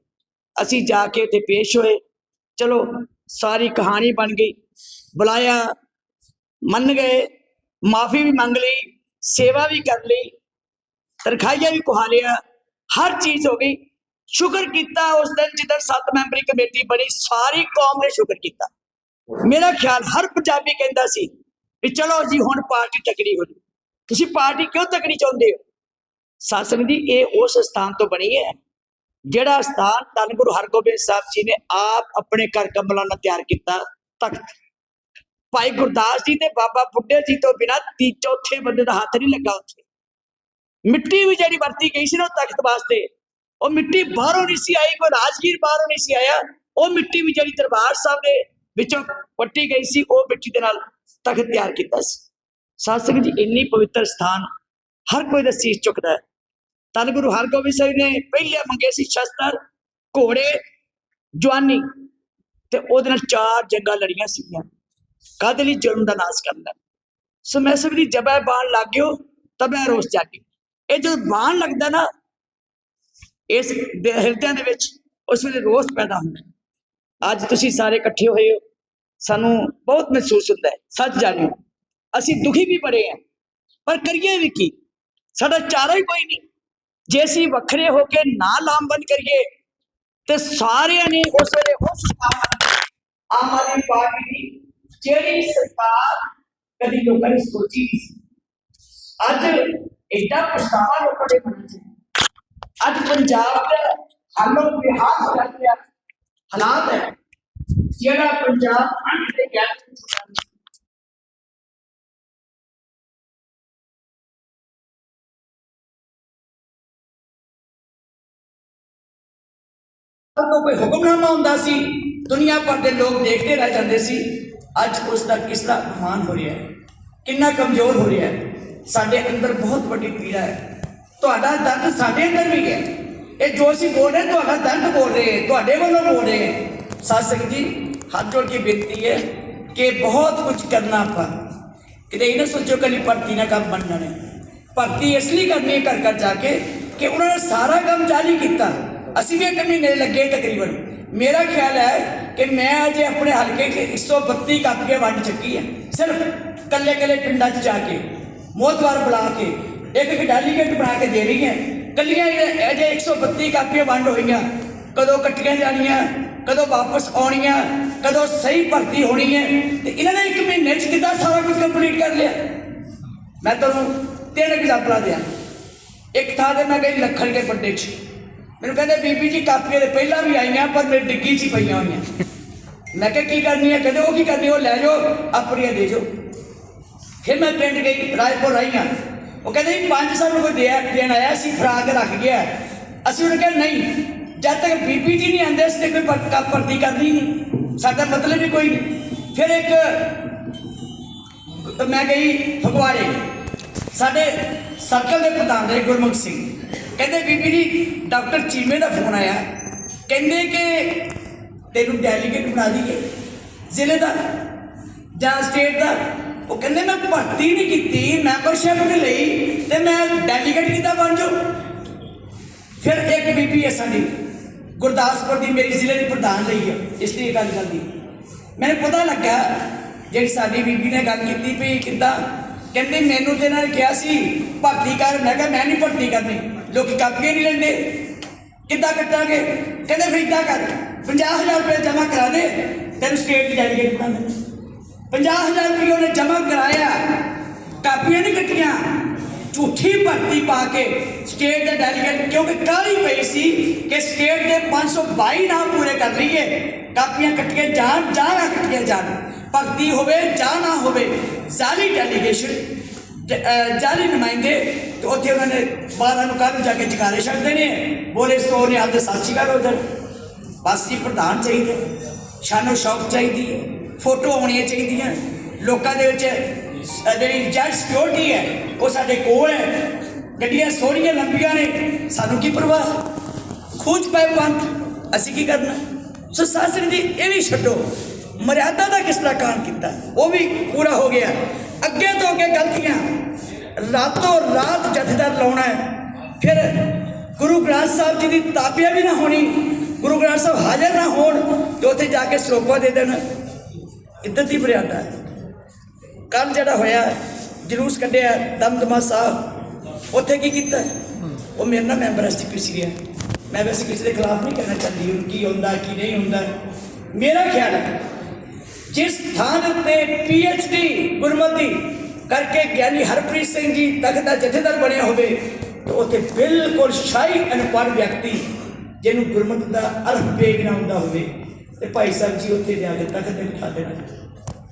ਅਸੀਂ ਜਾ ਕੇ ਉੱਥੇ ਪੇਸ਼ ਹੋਏ। ਚਲੋ, ਸਾਰੀ ਕਹਾਣੀ ਬਣ ਗਈ। ਬੁਲਾਇਆ, ਮੰਨ ਗਏ, ਮਾਫੀ ਵੀ ਮੰਗ ਲਈ, ਸੇਵਾ ਵੀ ਕਰ ਲਈ ਤਰਖਾਈਆ ਵੀ ਕੁਹਾ ਲਿਆ, ਹਰ ਚੀਜ਼ ਹੋ ਗਈ। ਸ਼ੁਕਰ ਕੀਤਾ ਉਸ ਦਿਨ ਜਿੱਦਣ ਸੱਤ ਮੈਂਬਰੀ ਕਮੇਟੀ ਬਣੀ, ਸਾਰੀ ਕੌਮ ਨੇ ਸ਼ੁਕਰ ਕੀਤਾ। ਮੇਰਾ ਖਿਆਲ ਹਰ ਪੰਜਾਬੀ ਕਹਿੰਦਾ ਸੀ ਵੀ ਚਲੋ ਜੀ, ਹੁਣ ਪਾਰਟੀ ਤਕੜੀ ਹੋ ਜੂ। ਤੁਸੀਂ ਪਾਰਟੀ ਕਿਉਂ ਤਕੜੀ ਚਾਹੁੰਦੇ ਹੋ? ਸਾਸੰਗ ਜੀ, ਇਹ ਉਸ ਸਥਾਨ ਤੋਂ ਬਣੀ ਹੈ, ਜਿਹੜਾ ਸਥਾਨ ਧੰਨ ਗੁਰੂ ਹਰਗੋਬਿੰਦ ਸਾਹਿਬ ਜੀ ਨੇ ਆਪ ਆਪਣੇ ਘਰ ਕਮਲਾਂ ਨਾਲ ਤਿਆਰ ਕੀਤਾ, ਤਖਤ। ਭਾਈ ਗੁਰਦਾਸ ਜੀ ਤੇ ਬਾਬਾ ਬੁੱਢੇ ਜੀ ਤੋਂ ਬਿਨਾਂ ਤੀ ਚੌਥੇ ਬੰਦੇ ਦਾ ਹੱਥ ਨਹੀਂ ਲੱਗਾ ਉੱਥੇ। ਮਿੱਟੀ ਵੀ ਜਿਹੜੀ ਵਰਤੀ ਗਈ ਸੀ ਨਾ ਉਹ ਤਖਤ ਵਾਸਤੇ ਉਹ ਮਿੱਟੀ ਬਾਹਰੋਂ ਨਹੀਂ ਸੀ ਆਈ, ਕੋਈ ਰਾਜਗੀਰ ਬਾਹਰੋਂ ਨਹੀਂ ਸੀ ਆਇਆ। ਉਹ ਮਿੱਟੀ ਵੀ ਜਿਹੜੀ ਦਰਬਾਰ ਸਾਹਿਬ ਦੇ ਵਿੱਚੋਂ ਪੱਟੀ ਗਈ ਸੀ, ਉਹ ਮਿੱਟੀ ਦੇ ਨਾਲ ਤਖਤ ਤਿਆਰ ਕੀਤਾ ਸੀ। ਸਾਧ ਜੀ, ਇੰਨੀ ਪਵਿੱਤਰ ਸਥਾਨ ਹਰ ਕੋਈ ਦਾ ਸੀਸ ਚੁੱਕਦਾ ਹੈ। ਧੰਨ ਗੁਰੂ ਹਰਗੋਬਿੰਦ ਸਾਹਿਬ ਨੇ ਪਹਿਲੇ ਮੰਗੇ ਸੀ ਸ਼ਸਤਰ, ਘੋੜੇ, ਜਵਾਨੀ ਤੇ ਉਹਦੇ ਨਾਲ ਚਾਰ ਜੰਗਾਂ ਲੜੀਆਂ ਸੀਗੀਆਂ। ਕਾਹਦੇ ਲਈ? ਜ਼ੁਲਮ ਦਾ ਨਾਸ ਕਰਨਾ ਸੋ ਮੈਂ ਸਭ ਦੀ ਜਬੈ ਬਾਣ ਲੱਗਿਓ ਤਬੈ ਰੋਸ ਜਾਗੀ। ਇਹ ਜਦੋਂ ਬਾਣ ਲੱਗਦਾ ਨਾ ਇਸ ਦੇ ਹਿਰਦਿਆਂ ਦੇ ਵਿੱਚ ਉਸ ਵੇਲੇ ਰੋਸ ਪੈਦਾ ਹੁੰਦਾ ਅੱਜ ਤੁਸੀਂ ਸਾਰੇ ਇਕੱਠੇ ਹੋਏ ਹੋ। ਸਾਨੂੰ ਬਹੁਤ ਮਹਿਸੂਸ ਹੁੰਦਾ ਹੈ। ਸੱਚ ਜਾਣਿਓ, ਅਸੀਂ ਦੁਖੀ ਵੀ ਬੜੇ ਹਾਂ। ਪਰ ਕਰੀਏ ਵੀ ਕੀ? ਸਾਡਾ ਚਾਰਾ ਹੀ ਕੋਈ ਨਹੀਂ। ਜੇ ਅਸੀਂ ਵੱਖਰੇ ਹੋ ਕੇ ਨਾ ਲਾਮਬੰਦ ਕਰੀਏ, ਤੇ ਸਾਰਿਆਂ ਨੇ ਉਸ ਵੇਲੇ ਉਸ ਸਥਾਨ ਆਮ ਆਦਮੀ ਪਾਰਟੀ ਦੀ ਜਿਹੜੀ ਸਰਕਾਰ ਕਦੀ ਲੋਕਾਂ ਨੇ ਸੋਚੀ ਨਹੀਂ ਸੀ। ਅੱਜ ਐਡਾ ਪਛਤਾਵਾ ਲੋਕਾਂ ਦੇ ਮਨ 'ਚ ਅੱਜ ਪੰਜਾਬ ਦੇ ਹਾਲੋਂ ਬਿਹਾਰ ਹੋ ਗਿਆ ਹਾਲਾਤ ਹੈ। ਜਿਹੜਾ ਪੰਜਾਬ ਅੰਤ ਤੇ ਗਿਆ ਤੋਂ ਕੋਈ ਹੁਕਮਨਾਮਾ ਹੁੰਦਾ ਸੀ, ਦੁਨੀਆ ਭਰ ਦੇ ਲੋਕ ਦੇਖਦੇ ਰਹਿ ਜਾਂਦੇ ਸੀ, ਅੱਜ ਉਸ ਦਾ ਕਿਸ ਦਾ ਅਪਮਾਨ ਹੋ ਰਿਹਾ ਹੈ? ਕਿੰਨਾ ਕਮਜ਼ੋਰ ਹੋ ਰਿਹਾ ਹੈ? ਸਾਡੇ ਅੰਦਰ ਬਹੁਤ ਵੱਡੀ ਪੀੜਾ ਹੈ। ਤੁਹਾਡਾ ਦਰਦ ਸਾਡੇ ਅੰਦਰ ਵੀ ਹੈ ਇਹ ਜੋ ਅਸੀਂ ਬੋਲ ਰਹੇ ਤੁਹਾਡਾ ਦਰਦ ਬੋਲ ਰਹੇ ਹਾਂ, ਤੁਹਾਡੇ ਵੱਲੋਂ ਬੋਲ ਰਹੇ। ਹਾਂ। ਸਾਧ ਸੰਗਤ ਜੀ। ਹੱਥ ਜੋੜ ਕੇ ਬੇਨਤੀ ਹੈ ਕਿ ਬਹੁਤ ਕੁਝ ਕਰਨਾ ਆਪਾਂ। ਕਿਤੇ ਇਹ ਨਾ ਸੋਚੋ ਕਿ ਭਰਤੀ ਨਾ ਕੰਮ ਬਣ ਜਾਣੇ ਭਰਤੀ ਇਸ ਲਈ ਕਰਨੀ ਹੈ ਘਰ ਘਰ ਜਾ ਕੇ ਕਿ ਉਹਨਾਂ ਨੇ ਸਾਰਾ ਕੰਮ ਜਾਰੀ ਕੀਤਾ। ਅਸੀਂ ਵੀ ਇੱਕ ਮਹੀਨੇ ਲੱਗੇ ਤਕਰੀਬਨ। ਮੇਰਾ ਖਿਆਲ ਹੈ ਕਿ ਮੈਂ ਅਜੇ ਆਪਣੇ ਹਲਕੇ 'ਚ 132 ਕਾਪੀਆਂ ਵੰਡ ਚੁੱਕੀ ਹੈ। ਸਿਰਫ ਕੱਲੇ ਕੱਲੇ ਪਿੰਡਾਂ 'ਚ ਜਾ ਕੇ ਮੋਤਵਾਰ ਬੁਲਾ ਕੇ ਇੱਕ ਇੱਕ ਡੈਲੀਗੇਟ ਬਣਾ ਕੇ ਦੇ ਰਹੀ ਹੈ। ਕੱਲੀਆਂ ਇਹ ਅਜੇ 132 ਕਾਪੀਆਂ ਵੰਡ ਹੋਈਆਂ, ਕਦੋਂ ਕੱਟੀਆਂ ਜਾਣੀਆਂ, ਕਦੋਂ ਵਾਪਸ ਆਉਣੀਆਂ, ਕਦੋਂ ਸਹੀ ਭਰਤੀ ਹੋਣੀ ਹੈ, ਤੇ ਇਹਨਾਂ ਨੇ ਇੱਕ ਮਹੀਨੇ 'ਚ ਕਿੱਦਾਂ ਸਾਰਾ ਕੁਝ ਕੰਪਲੀਟ ਕਰ ਲਿਆ? ਮੈਂ ਤੁਹਾਨੂੰ ਤਿੰਨ ਐਗਜ਼ਾਮਪਲਾਂ ਦਿਆਂ। ਇੱਕ ਥਾਂ ਤੇ ਮੈਂ ਗਈ ਲੱਖਣ ਕੇ ਵੱਡੇ 'ਚ। ਮੈਨੂੰ ਕਹਿੰਦੇ, ਬੀਬੀ ਜੀ, ਕਾਪੀਆਂ ਦੇ ਪਹਿਲਾਂ ਵੀ ਆਈਆਂ, ਪਰ ਮੇਰੀ ਡਿੱਗੀ 'ਚ ਹੀ ਪਈਆਂ ਹੋਈਆਂ। ਮੈਂ ਕਿਹਾ, ਕੀ ਕਰਨੀ ਹੈ? ਕਹਿੰਦੇ, ਉਹ ਕੀ ਕਰਨੀ ਉਹ ਲੈ ਜਾਓ, ਆਪਣੀਆਂ ਦੇ ਜਾਓ। ਫਿਰ ਮੈਂ ਪਿੰਡ ਗਈ, ਰਾਏਪੁਰ ਰਹੀਆਂ ਉਹ ਕਹਿੰਦੇ ਜੀ ਪੰਜ ਸਾਨੂੰ ਕੋਈ ਦੇ ਦੇਣ ਆਇਆ ਸੀ ਫਰਾ ਰੱਖ ਗਿਆ। ਅਸੀਂ ਉਹਨੇ ਕਿਹਾ, ਨਹੀਂ, ਜਦ ਤੱਕ ਬੀਬੀ ਜੀ ਨਹੀਂ ਆਂਦੇ ਅਸੀਂ ਕੋਈ ਭਰ- ਕ- ਭਰਤੀ ਕਰਦੀ ਨਹੀਂ। ਸਾਡਾ ਮਤਲਬ ਹੀ ਕੋਈ ਨਹੀਂ। ਫਿਰ ਇੱਕ ਮੈਂ ਗਈ ਫਗਵਾੜੇ। ਸਾਡੇ ਸਰਕਲ ਦੇ ਪ੍ਰਧਾਨ ਦੇ ਗੁਰਮੁਖ ਸਿੰਘ। ਕਹਿੰਦੇ, ਬੀਬੀ ਜੀ, ਡਾਕਟਰ ਚੀਮੇ ਦਾ ਫੋਨ ਆਇਆ। ਕਹਿੰਦੇ ਕਿ ਤੈਨੂੰ ਡੈਲੀਗੇਟ ਬਣਾ ਦਈਏ। ਜ਼ਿਲ੍ਹੇ ਦਾ ਜਾਂ ਸਟੇਟ ਦਾ? ਉਹ ਕਹਿੰਦੇ ਮੈਂ ਭਰਤੀ ਨਹੀਂ ਕੀਤੀ ਮੈਂਬਰਸ਼ਿਪ ਨਹੀਂ ਲਈ ਤੇ ਮੈਂ ਡੈਲੀਗੇਟ ਕਿੱਦਾਂ ਬਣ ਜਾਊਂ ਫਿਰ ਇੱਕ ਬੀਬੀ ਹੈ ਸਾਡੀ, ਗੁਰਦਾਸਪੁਰ ਦੀ, ਮੇਰੀ ਜ਼ਿਲ੍ਹੇ ਦੀ ਪ੍ਰਧਾਨ ਰਹੀ ਹੈ, ਇਸ ਲਈ ਗੱਲ ਕਰਦੀ ਮੈਨੂੰ ਪਤਾ ਲੱਗਾ, ਜਿਹੜੀ ਸਾਡੀ ਬੀਬੀ ਨੇ ਗੱਲ ਕੀਤੀ ਵੀ ਕਿੱਦਾਂ, ਕਹਿੰਦੇ ਮੈਨੂੰ ਤੇ ਇਹਨਾਂ ਨੇ ਕਿਹਾ ਸੀ, ਭਰਤੀ ਕਰ, ਮੈਂ ਕਿਹਾ ਮੈਂ ਨਹੀਂ ਭਰਤੀ ਕਰਨੀ, ਲੋਕੀ ਕਾਪੀਆਂ ਨਹੀਂ ਲੈਂਦੇ, ਕਿੱਦਾਂ ਕੱਟਾਂਗੇ? ਕਹਿੰਦੇ ਫਿਰ ਇਦਾਂ ਕਰ 50000 ਰੁਪਏ ਜਮ੍ਹਾਂ ਕਰਾ ਦੇ, ਤੈਨੂੰ ਸਟੇਟ ਦੀ ਡੈਲੀਗੇਟ ਬਣਾ ਦੇ। 50000 ਰੁਪਏ ਉਹਨੇ ਜਮ੍ਹਾਂ ਕਰਾਇਆ। ਕਾਪੀਆਂ ਨਹੀਂ ਕੱਟੀਆਂ। ਝੂਠੀ ਭਰਤੀ ਪਾ ਕੇ ਸਟੇਟ ਦੇ ਡੈਲੀਗੇਟ ਕਿਉਂਕਿ ਕਾਹਲੀ ਪਈ ਸੀ ਕਿ ਸਟੇਟ ਦੇ 522 ਨਾਮ ਪੂਰੇ ਕਰ ਲਈਏ। ਕਾਪੀਆਂ ਕੱਟੀਆਂ ਜਾਣ ਜਾਂ ਨਾ ਕੱਟੀਆਂ ਜਾਣ। ਭਰਤੀ ਹੋਵੇ ਜਾਂ ਨਾ ਹੋਵੇ, ਜ਼ਾਲੀ ਡੈਲੀਗੇਸ਼ਨ ਜਾਲੀ ਨੁਮਾਇੰਦੇ ਤੇ ਉੱਥੇ ਉਹਨਾਂ ਨੇ ਬਾਹਰਾਂ ਨੂੰ ਕੱਲ੍ਹ ਨੂੰ ਜਾ ਕੇ ਜਕਾਰੇ ਛੱਡਦੇ ਨੇ ਬੋਲੇ ਸੋਰ ਨੇ ਆਪਦੇ ਸਾਚੀ ਗੱਲ ਹੋ ਜਾਣ ਬਸ ਜੀ, ਪ੍ਰਧਾਨ ਚਾਹੀਦੇ। ਸ਼ਾਨੋ ਸ਼ੌਕ ਚਾਹੀਦੀ ਹੈ। ਫੋਟੋ ਆਉਣੀਆਂ ਚਾਹੀਦੀਆਂ। ਲੋਕਾਂ ਦੇ ਵਿੱਚ ਜਿਹੜੀ ਜੈਟ ਸਿਕਿਉਰਿਟੀ ਹੈ, ਉਹ ਸਾਡੇ ਕੋਲ ਹੈ। ਗੱਡੀਆਂ ਸੋਹਣੀਆਂ, ਲੰਬੀਆਂ ਨੇ। ਸਾਨੂੰ ਕੀ ਪਰਵਾਹ? ਖੋਜ ਪਏ ਪੰਥ, ਅਸੀਂ ਕੀ ਕਰਨਾ? ਸੋ ਸਾਸਰੀ ਦੀ ਇਹ ਵੀ ਛੱਡੋ। ਮਰਿਆਦਾ ਦਾ ਕਿਸ ਤਰ੍ਹਾਂ ਕਾਨ ਕੀਤਾ? ਉਹ ਵੀ ਪੂਰਾ ਹੋ ਗਿਆ। ਅੱਗੇ ਤੋਂ ਅੱਗੇ ਗਲਤੀਆਂ। ਰਾਤੋਂ ਰਾਤ ਜਥੇਦਾਰ ਲਾਉਣਾ ਹੈ। ਫਿਰ ਗੁਰੂ ਗ੍ਰੰਥ ਸਾਹਿਬ ਜੀ ਦੀ ਤਾਬਿਆ ਵੀ ਨਾ ਹੋਣੀ। ਗੁਰੂ ਗ੍ਰੰਥ ਸਾਹਿਬ ਹਾਜ਼ਰ ਨਾ ਹੋਣ, ਤੇ ਉੱਥੇ ਜਾ ਕੇ ਸਰੋਪਾ ਦੇ ਦੇਣ। ਇੱਦਾਂ ਦੀ ਮਰਿਆਦਾ ਹੈ। ਕੱਲ ਜਿਹੜਾ ਹੋਇਆ, ਜਲੂਸ ਕੱਢਿਆ, ਦਮਦਮਾ ਸਾਹਿਬ, ਉੱਥੇ ਕੀ ਕੀਤਾ? ਉਹ ਮੇਰੇ ਨਾਲ ਮੈਂਬਰ ਐਸਟੀਪੀਸੀ ਗਿਆ ਮੈਂ ਵੈਸੇ ਕਿਸੇ ਦੇ ਖਿਲਾਫ ਨਹੀਂ ਕਹਿਣਾ ਚਾਹੁੰਦੀ ਹੁਣ ਕੀ ਹੁੰਦਾ, ਕੀ ਨਹੀਂ ਹੁੰਦਾ। ਮੇਰਾ ਖਿਆਲ ਹੈ, ਜਿਸ ਥਾਂ ਦੇ ਉੱਤੇ ਪੀਐਚਡੀ ਗੁਰਮਤਿ ਕਰਕੇ ਗਿਆਨੀ ਹਰਪ੍ਰੀਤ ਸਿੰਘ ਜੀ ਤਖਤ ਦਾ ਜਥੇਦਾਰ ਬਣਿਆ ਹੋਵੇ, ਤਾਂ ਉੱਥੇ ਬਿਲਕੁਲ ਸ਼ਾਹੀ ਅਨਪੜ੍ਹ ਵਿਅਕਤੀ, ਜਿਹਨੂੰ ਗੁਰਮਤਿ ਦਾ ਅਰਥ ਬੇਗਨਾ ਹੁੰਦਾ ਹੋਵੇ। ਤੇ ਭਾਈ ਸਾਹਿਬ ਜੀ ਉੱਥੇ ਜਾ ਕੇ ਤਖਤ ਤੇ ਬਿਠਾ ਦੇਣਾ।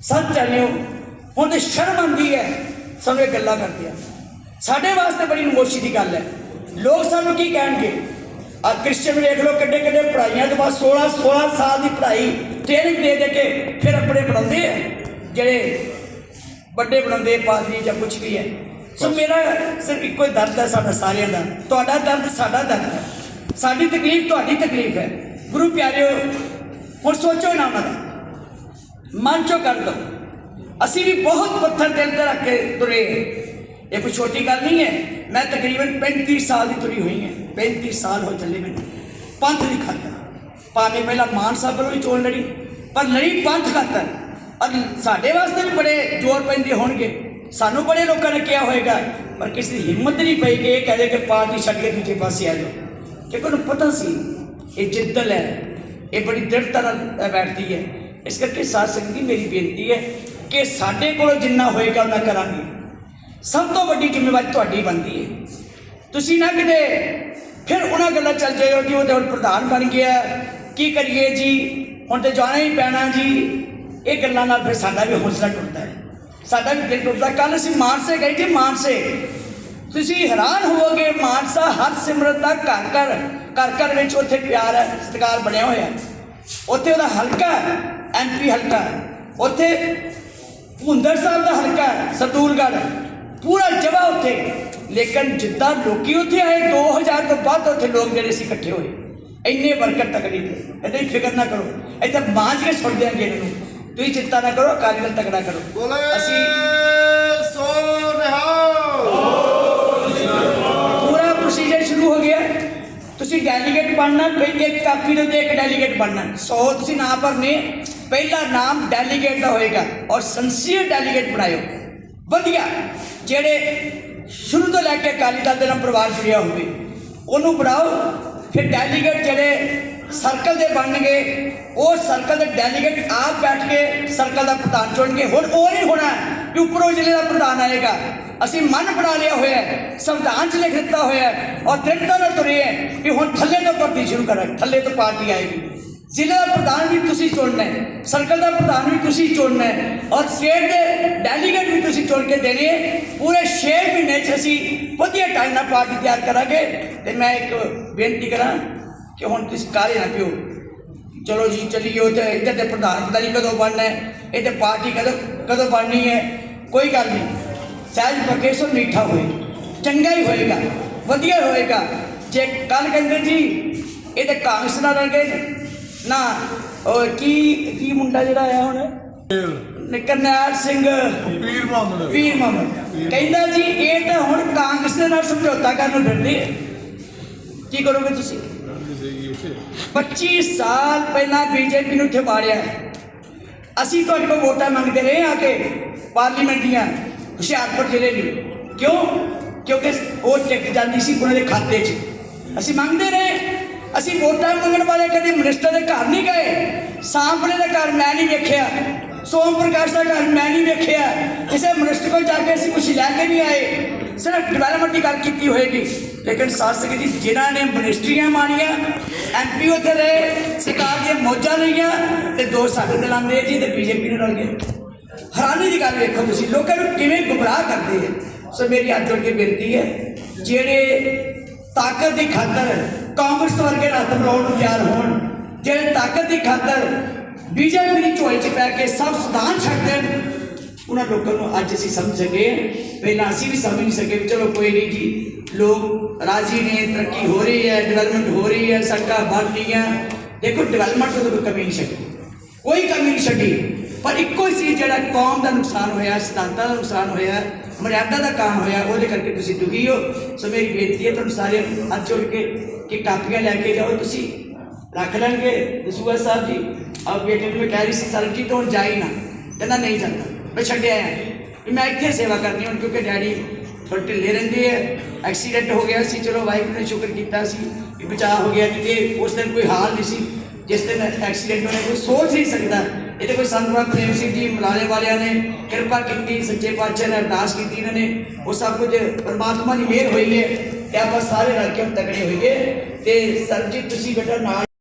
ਸੱਚ ਜਾਣਿਓ ਹੁਣ ਤੇ ਸ਼ਰਮ ਆਉਂਦੀ ਹੈ ਸਾਨੂੰ ਇਹ ਗੱਲਾਂ ਕਰਦੇ ਆ। ਸਾਡੇ ਵਾਸਤੇ ਬੜੀ ਨਮੋਸ਼ੀ ਦੀ ਗੱਲ ਹੈ। ਲੋਕ ਸਾਨੂੰ ਕੀ ਕਹਿਣਗੇ? ਆ ਕ੍ਰਿਸਚੀਅਨ ਵੇਖ ਲਓ ਕਿੱਡੇ ਕਿੱਡੇ ਪੜਾਈਆਂ ਤੋਂ ਬਾਅਦ 16 16 ਸਾਲ ਦੀ ਪੜ੍ਹਾਈ ਟ੍ਰੇਨਿੰਗ ਦੇ ਦੇ ਕੇ ਫਿਰ ਆਪਣੇ ਬਣਾਉਂਦੇ ਆ। ਜਿਹੜੇ ਵੱਡੇ ਬਣਾਉਂਦੇ ਪਾਦਰੀ ਜਾਂ ਕੁਝ ਵੀ ਹੈ। ਸੋ ਮੇਰਾ ਸਿਰਫ ਇੱਕੋ ਹੀ ਦਰਦ ਹੈ ਸਾਡਾ ਸਾਰਿਆਂ ਦਾ। ਤੁਹਾਡਾ ਦਰਦ ਸਾਡਾ ਦਰਦ ਹੈ। ਸਾਡੀ ਤਕਲੀਫ ਤੁਹਾਡੀ ਤਕਲੀਫ ਹੈ। ਗੁਰੂ ਪਿਆਰਿਓ ਹੁਣ ਸੋਚੋ ਨਾ ਉਹਨਾਂ ਦਾ ਮਨ ਚੋਂ ਕਰ ਲਓ। ਅਸੀਂ ਵੀ ਬਹੁਤ ਪੱਥਰ ਦਿਲ ਤੇ ਰੱਖ ਕੇ ਤੁਰੇ ਇਹ ਕੋਈ ਛੋਟੀ ਗੱਲ ਨਹੀਂ ਹੈ। ਮੈਂ ਤਕਰੀਬਨ 35 ਸਾਲ ਦੀ ਤੁਰੀ ਹੋਈ ਹਾਂ। 35 ਸਾਲ ਹੋ ਚੱਲੇ ਮੈਨੂੰ। ਪੰਥ ਨਹੀਂ ਖਾਤਾ ਭਾਵੇਂ ਪਹਿਲਾਂ ਮਾਨ ਸਾਹਿਬ ਵੱਲੋਂ ਵੀ ਚੋਣ ਲੜੀ, ਪਰ ਲੜੀ ਪੰਥ ਖਾਤਰ। ਔਰ ਸਾਡੇ ਵਾਸਤੇ ਵੀ ਬੜੇ ਜ਼ੋਰ ਪੈਂਦੇ ਹੋਣਗੇ। ਸਾਨੂੰ ਬੜੇ ਲੋਕਾਂ ਨੇ ਕਿਹਾ ਹੋਏਗਾ, ਪਰ ਕਿਸੇ ਦੀ ਹਿੰਮਤ ਨਹੀਂ ਪਈ ਕਿ ਇਹ ਕਹਦੇ ਕਿ ਪਾਰਟੀ ਛੱਡ ਕੇ ਦੂਜੇ ਪਾਸੇ ਆ ਜਾਓ। ਕਿ ਉਹਨੂੰ ਪਤਾ ਸੀ, ਇਹ ਜਿੱਦਲ ਹੈ ਇਹ ਬੜੀ ਦ੍ਰਿੜਤਾ ਨਾਲ ਬੈਠਦੀ ਹੈ। ਇਸ ਕਰਕੇ ਸਾਧ ਸੰਗਤ ਜੀ ਮੇਰੀ ਬੇਨਤੀ ਹੈ ਕਿ ਸਾਡੇ ਕੋਲੋਂ ਜਿੰਨਾ ਹੋਏਗਾ, ਉਹਨਾਂ ਕਰਾਂਗੇ। ਸਭ ਤੋਂ ਵੱਡੀ ਜ਼ਿੰਮੇਵਾਰੀ ਤੁਹਾਡੀ ਬਣਦੀ ਹੈ। ਤੁਸੀਂ ਨਾ ਕਿਤੇ ਫਿਰ ਉਹਨਾਂ ਗੱਲਾਂ ਚੱਲ ਜਾਇਓ ਕਿ ਉਹ ਤੇ ਹੁਣ ਪ੍ਰਧਾਨ ਬਣ ਗਿਆ। ਕੀ ਕਰੀਏ ਜੀ? ਹੁਣ ਤੇ ਜਾਣਾ ਹੀ ਪੈਣਾ ਜੀ। ਇਹ ਗੱਲਾਂ ਨਾਲ ਫਿਰ ਸਾਡਾ ਵੀ ਹੌਸਲਾ ਟੁੱਟਦਾ ਹੈ। ਸਾਡਾ ਵੀ ਦਿਲ ਟੁੱਟਦਾ। ਕੱਲ ਅਸੀਂ ਮਾਨਸੇ ਗਏ ਜੀ ਮਾਨਸੇ। ਤੁਸੀਂ ਹੈਰਾਨ ਹੋਵੋਗੇ, ਮਾਨਸਾ ਹਰ ਸਿਮਰਤ ਦਾ ਘਰ ਘਰ ਘਰ ਘਰ ਵਿੱਚ ਉੱਥੇ ਪਿਆਰ ਹੈ ਸਤਿਕਾਰ ਬਣਿਆ ਹੋਇਆ ਹੈ। ਉੱਥੇ ਉਹਦਾ ਹਲਕਾ ਐਮਪੀ ਹਲਕਾ ਉੱਥੇ ਭੁੰਦਰ ਸਾਹਿਬ ਦਾ ਹਲਕਾ ਹੈ, ਸਰਦੂਲਗੜ੍ਹ ਪੂਰਾ ਜਗ੍ਹਾ ਉੱਥੇ। ਲੇਕਿਨ ਜਿੱਦਾਂ ਲੋਕੀ ਉੱਥੇ ਆਏ 2000 ਤੋਂ ਵੱਧ ਉੱਥੇ ਲੋਕ ਜਿਹੜੇ ਸੀ ਇਕੱਠੇ ਹੋਏ। ਇੰਨੇ ਵਰਕਰ ਤਕੜੀ ਤੇ ਇਹਦੀ ਫਿਕਰ ਨਾ ਕਰੋ। ਇੱਥੇ ਬਾਂਝ ਕੇ ਛੱਡ ਦਿਆਂਗੇ ਇਹਨਾਂ ਨੂੰ। ਤੁਸੀਂ ਚਿੰਤਾ ਨਾ ਕਰੋ ਅਕਾਲੀ ਦਲ ਤਕੜਾ ਕਰੋ। ਅਸੀਂ ਸੋ ਨਿਹਾਲ। ਤੁਸੀਂ ਡੈਲੀਗੇਟ ਬਣਨਾ, ਪਹਿਲੇ ਇੱਕ ਕਾਪੀ ਦੇ ਉੱਤੇ ਇੱਕ ਡੈਲੀਗੇਟ ਬਣਨਾ। 100 ਤੁਸੀਂ ਪਹਿਲਾ ਨਾਮ ਡੈਲੀਗੇਟ ਦਾ ਹੋਏਗਾ ਔਰ ਸੰਸੀਅਰ ਡੈਲੀਗੇਟ ਬਣਾਇਓ। ਵਧੀਆ, ਜਿਹੜੇ ਸ਼ੁਰੂ ਤੋਂ ਲੈ ਕੇ ਅਕਾਲੀ ਦਲ ਦੇ ਨਾਲ ਪਰਿਵਾਰ ਜੁੜਿਆ ਹੋਵੇ, ਉਹਨੂੰ ਬਣਾਓ, ਫਿਰ ਡੈਲੀਗੇਟ ਜਿਹੜੇ ਸਰਕਲ ਦੇ ਬਣਨਗੇ, ਉਹ ਸਰਕਲ ਦੇ ਡੈਲੀਗੇਟ ਆਪ ਬੈਠ ਕੇ ਸਰਕਲ ਦਾ ਪ੍ਰਧਾਨ ਚੁਣਨਗੇ। ਹੁਣ ਉਹ ਨਹੀਂ ਹੋਣਾ ਕਿ ਉੱਪਰੋਂ ਜ਼ਿਲ੍ਹੇ ਦਾ ਪ੍ਰਧਾਨ ਆਏਗਾ। ਅਸੀਂ ਮਨ ਬਣਾ ਲਿਆ ਹੋਇਆ ਹੈ ਸੰਵਿਧਾਨ 'ਚ ਲਿਖ ਦਿੱਤਾ ਹੋਇਆ ਹੈ ਔਰ ਦ੍ਰਿੜਤਾ ਨਾਲ ਤੁਰੇ ਹੈ ਕਿ ਹੁਣ ਥੱਲੇ ਤੋਂ ਭਰਤੀ ਸ਼ੁਰੂ ਕਰਾਂਗੇ ਥੱਲੇ ਤੋਂ ਪਾਰਟੀ ਆਏਗੀ ਜ਼ਿਲ੍ਹੇ ਦਾ ਪ੍ਰਧਾਨ ਵੀ ਤੁਸੀਂ ਚੁਣਨਾ ਹੈ ਸਰਕਲ ਦਾ ਪ੍ਰਧਾਨ ਵੀ ਤੁਸੀਂ ਚੁਣਨਾ ਹੈ ਔਰ ਸਟੇਟ ਦੇ ਡੈਲੀਗੇਟ ਵੀ ਤੁਸੀਂ ਚੁਣ ਕੇ ਦੇਣੇ ਹੈ ਪੂਰੇ 6 ਮਹੀਨੇ 'ਚ ਅਸੀਂ ਵਧੀਆ ਟਾਈਮ ਨਾਲ ਪਾਰਟੀ ਤਿਆਰ ਕਰਾਂਗੇ ਤੇ ਮੈਂ ਇੱਕ ਬੇਨਤੀ ਕਰਾਂ ਕਿ ਹੁਣ ਤੁਸੀਂ ਕਾਰੇ ਨਾ ਪਿਓ ਚਲੋ ਜੀ ਚਲੀਏ ਉੱਥੇ ਇੱਧਰ ਤੇ ਪ੍ਰਧਾਨ ਪਤਾ ਨਹੀਂ ਕਦੋਂ ਬਣਨਾ ਹੈ ਇਹ ਤੇ ਪਾਰਟੀ ਕਦੋਂ ਕਦੋਂ ਬਣਨੀ ਹੈ ਕੋਈ ਗੱਲ ਨਹੀਂ ਸਹਿਜ ਪੱਕੇ ਸੋ ਮਿੱਠਾ ਹੋਏ ਚੰਗਾ ਹੀ ਹੋਏਗਾ ਵਧੀਆ ਹੋਏਗਾ। ਜੇ ਕੱਲ ਕਹਿੰਦੇ ਜੀ ਇਹ ਤੇ ਕਾਂਗਰਸ ਨਾਲ ਰਲ ਗਏ ਨੇ। ਉਹ ਕੀ ਕੀ ਮੁੰਡਾ ਜਿਹੜਾ ਆਇਆ ਹੁਣ? ਨਿਕਰਨੈਲ ਸਿੰਘ। ਪੀਰ ਮੁਹੰਮਦ। ਵੀਰ ਮੁਹੰਮਦ। ਕਹਿੰਦਾ ਜੀ ਇਹ ਤਾਂ ਹੁਣ ਕਾਂਗਰਸ ਦੇ ਨਾਲ ਸਮਝੌਤਾ ਕਰਨ ਨੂੰ ਫਿਰਦੇ ਆ ਕੀ ਕਰੋਗੇ ਤੁਸੀਂ? 25 ਸਾਲ ਪਹਿਲਾਂ ਬੀਜੇਪੀ ਨੂੰ ਇੱਥੇ ਵਾੜਿਆ ਅਸੀਂ ਤੁਹਾਡੇ ਕੋਲ ਵੋਟਾਂ ਮੰਗਦੇ ਰਹੇ ਆ ਕੇ ਪਾਰਲੀਮੈਂਟ ਦੀਆਂ। ਹੁਸ਼ਿਆਰਪੁਰ ਜ਼ਿਲ੍ਹੇ ਲਈ। ਕਿਉਂ? ਕਿਉਂਕਿ ਉਹ ਟਿਕ ਜਾਂਦੀ ਸੀ ਉਹਨਾਂ ਦੇ ਖਾਤੇ 'ਚ। ਅਸੀਂ ਮੰਗਦੇ ਰਹੇ। ਅਸੀਂ ਵੋਟਾਂ ਮੰਗਣ ਵਾਲੇ ਕਦੇ ਮਿਨਿਸਟਰ ਦੇ ਘਰ ਨਹੀਂ ਗਏ। ਸਾਹਮਣੇ ਦਾ ਘਰ ਮੈਂ ਨਹੀਂ ਵੇਖਿਆ। ਸੋਮ ਪ੍ਰਕਾਸ਼ ਦਾ ਘਰ ਮੈਂ ਨਹੀਂ ਵੇਖਿਆ। ਕਿਸੇ ਮਿਨਿਸਟਰ ਕੋਲ ਜਾ ਕੇ ਅਸੀਂ ਕੁਝ ਲੈ ਕੇ ਨਹੀਂ ਆਏ। ਸਿਰਫ ਡਿਵੈਲਪਮੈਂਟ ਦੀ ਗੱਲ ਕੀਤੀ ਹੋਏਗੀ। ਲੇਕਿਨ ਸਾਧ ਸੰਗਤ ਜੀ, ਜਿਨ੍ਹਾਂ ਨੇ ਮਿਨਿਸਟਰੀਆਂ ਮਾਣੀਆਂ ਐਮਪੀ ਉੱਥੇ ਰਹੇ, ਸਰਕਾਰ ਦੀਆਂ ਮੌਜਾਂ ਲਈਆਂ ਤੇ ਦੋ ਸਾਡੇ ਨਾਲ ਆਉਂਦੇ ਜੀ ਤੇ ਬੀਜੇਪੀ ਨਾਲ ਰਲ ਗਏ। ਹੈਰਾਨੀ ਦੀ ਗੱਲ ਵੇਖੋ ਤੁਸੀਂ, ਲੋਕਾਂ ਨੂੰ ਕਿਵੇਂ ਗੁੰਮਰਾਹ ਕਰਦੇ ਹੈ ਸੋ ਮੇਰੀ ਹੱਥ ਜੋੜ ਕੇ ਬੇਨਤੀ ਹੈ, ਜਿਹੜੇ ਤਾਕਤ ਦੀ ਖਾਤਰ ਕਾਂਗਰਸ ਵਰਗੇ ਨਾਲ ਹੱਥ ਮਿਲਾਉਣ ਨੂੰ ਤਿਆਰ ਹੋਣ, ਜਿਹੜੇ ਤਾਕਤ ਦੀ ਖਾਤਰ ਬੀਜੇਪੀ ਦੀ ਝੋਲੀ 'ਚ ਪੈ ਕੇ ਸਭ ਸੁਧਾਨ ਛੱਡ ਦੇਣ, ਉਹਨਾਂ ਲੋਕਾਂ ਨੂੰ ਅੱਜ ਅਸੀਂ ਸਮਝ ਸਕੇ। ਪਹਿਲਾਂ ਅਸੀਂ ਵੀ ਸਮਝ ਨਹੀਂ ਸਕੇ ਵੀ ਚਲੋ ਕੋਈ ਨਹੀਂ ਜੀ, ਲੋਕ ਰਾਜੀ ਨੇ, ਤਰੱਕੀ ਹੋ ਰਹੀ ਹੈ ਡਿਵੈਲਪਮੈਂਟ ਹੋ ਰਹੀ ਹੈ, ਸੜਕਾਂ ਬਣ ਰਹੀਆਂ ਦੇਖੋ ਡਿਵੈਲਪਮੈਂਟ ਤੋਂ ਕੋਈ ਕਮੀ ਨਹੀਂ ਛੱਡੀ। ਕੋਈ ਕਮੀ ਨਹੀਂ ਛੱਡੀ। ਪਰ ਇੱਕੋ ਹੀ ਸੀ ਜਿਹੜਾ ਕੌਮ ਦਾ ਨੁਕਸਾਨ ਹੋਇਆ, ਸਿਧਾਂਤਾਂ ਦਾ ਨੁਕਸਾਨ ਹੋਇਆ, ਮਰਿਆਦਾ ਦਾ ਕੰਮ ਹੋਇਆ, ਉਹਦੇ ਕਰਕੇ ਤੁਸੀਂ ਦੁਖੀ ਹੋ। ਸੋ ਮੇਰੀ ਬੇਨਤੀ ਹੈ ਤੁਹਾਨੂੰ ਸਾਰਿਆਂ ਨੂੰ ਹੱਥ ਜੋੜ ਕੇ ਕਿ ਕਾਪੀਆਂ ਲੈ ਕੇ ਜਾਓ, ਤੁਸੀਂ ਰੱਖ ਲੈਣਗੇ। ਦਸੂਆ ਸਾਹਿਬ ਜੀ ਆ ਬੇਟੇ ਨੂੰ ਮੈਂ ਕਹਿ ਰਹੀ ਸੀ ਸਰਬਜੀਤ ਹੁਣ ਜਾਈ ਨਾ। ਕਹਿੰਦਾ, ਨਹੀਂ ਜਾਂਦਾ। ਮੈਂ ਛੱਡਿਆ ਆ। ਵੀ ਮੈਂ ਇੱਥੇ ਸੇਵਾ ਕਰਨੀ ਹੁਣ, ਕਿਉਂਕਿ ਡੈਡੀ ਥੋੜੇ ਢਿੱਲੇ ਰਹਿੰਦੇ ਹੈ ਐਕਸੀਡੈਂਟ ਹੋ ਗਿਆ ਸੀ, ਚਲੋ ਵਾਈਫ ਨੇ ਸ਼ੁਕਰ ਕੀਤਾ ਸੀ ਕਿ ਬਚਾਅ ਹੋ ਗਿਆ ਕਿ ਉਸ ਦਿਨ ਕੋਈ ਹਾਲ ਨਹੀਂ ਸੀ। ਜਿਸ ਦਿਨ ਐਕਸੀਡੈਂਟ ਹੋਇਆ, ਕੋਈ ਸੋਚ ਨਹੀਂ ਸਕਦਾ ਇਹਦੇ ਕੋਈ ਸੰਤ ਬਾਬਾ ਪ੍ਰੇਮ ਸਿੰਘ ਜੀ ਮਲਾਲੇ ਵਾਲਿਆਂ ਨੇ ਕਿਰਪਾ ਕੀਤੀ, ਸੱਚੇ ਪਾਤਸ਼ਾਹ ਨੇ ਅਰਦਾਸ ਕੀਤੀ ਇਹਨਾਂ ਨੇ। ਉਹ ਸਭ ਕੁਝ ਪਰਮਾਤਮਾ ਦੀ ਮਿਹਰ ਹੋਈ ਹੈ ਕਿ ਆਪਾਂ ਸਾਰੇ ਰਲ ਕੇ ਤਕੜੇ ਹੋਈਏ ਤੇ ਸਰਬਜੀਤ ਤੁਸੀਂ ਬੇਟਾ ਨਾਲ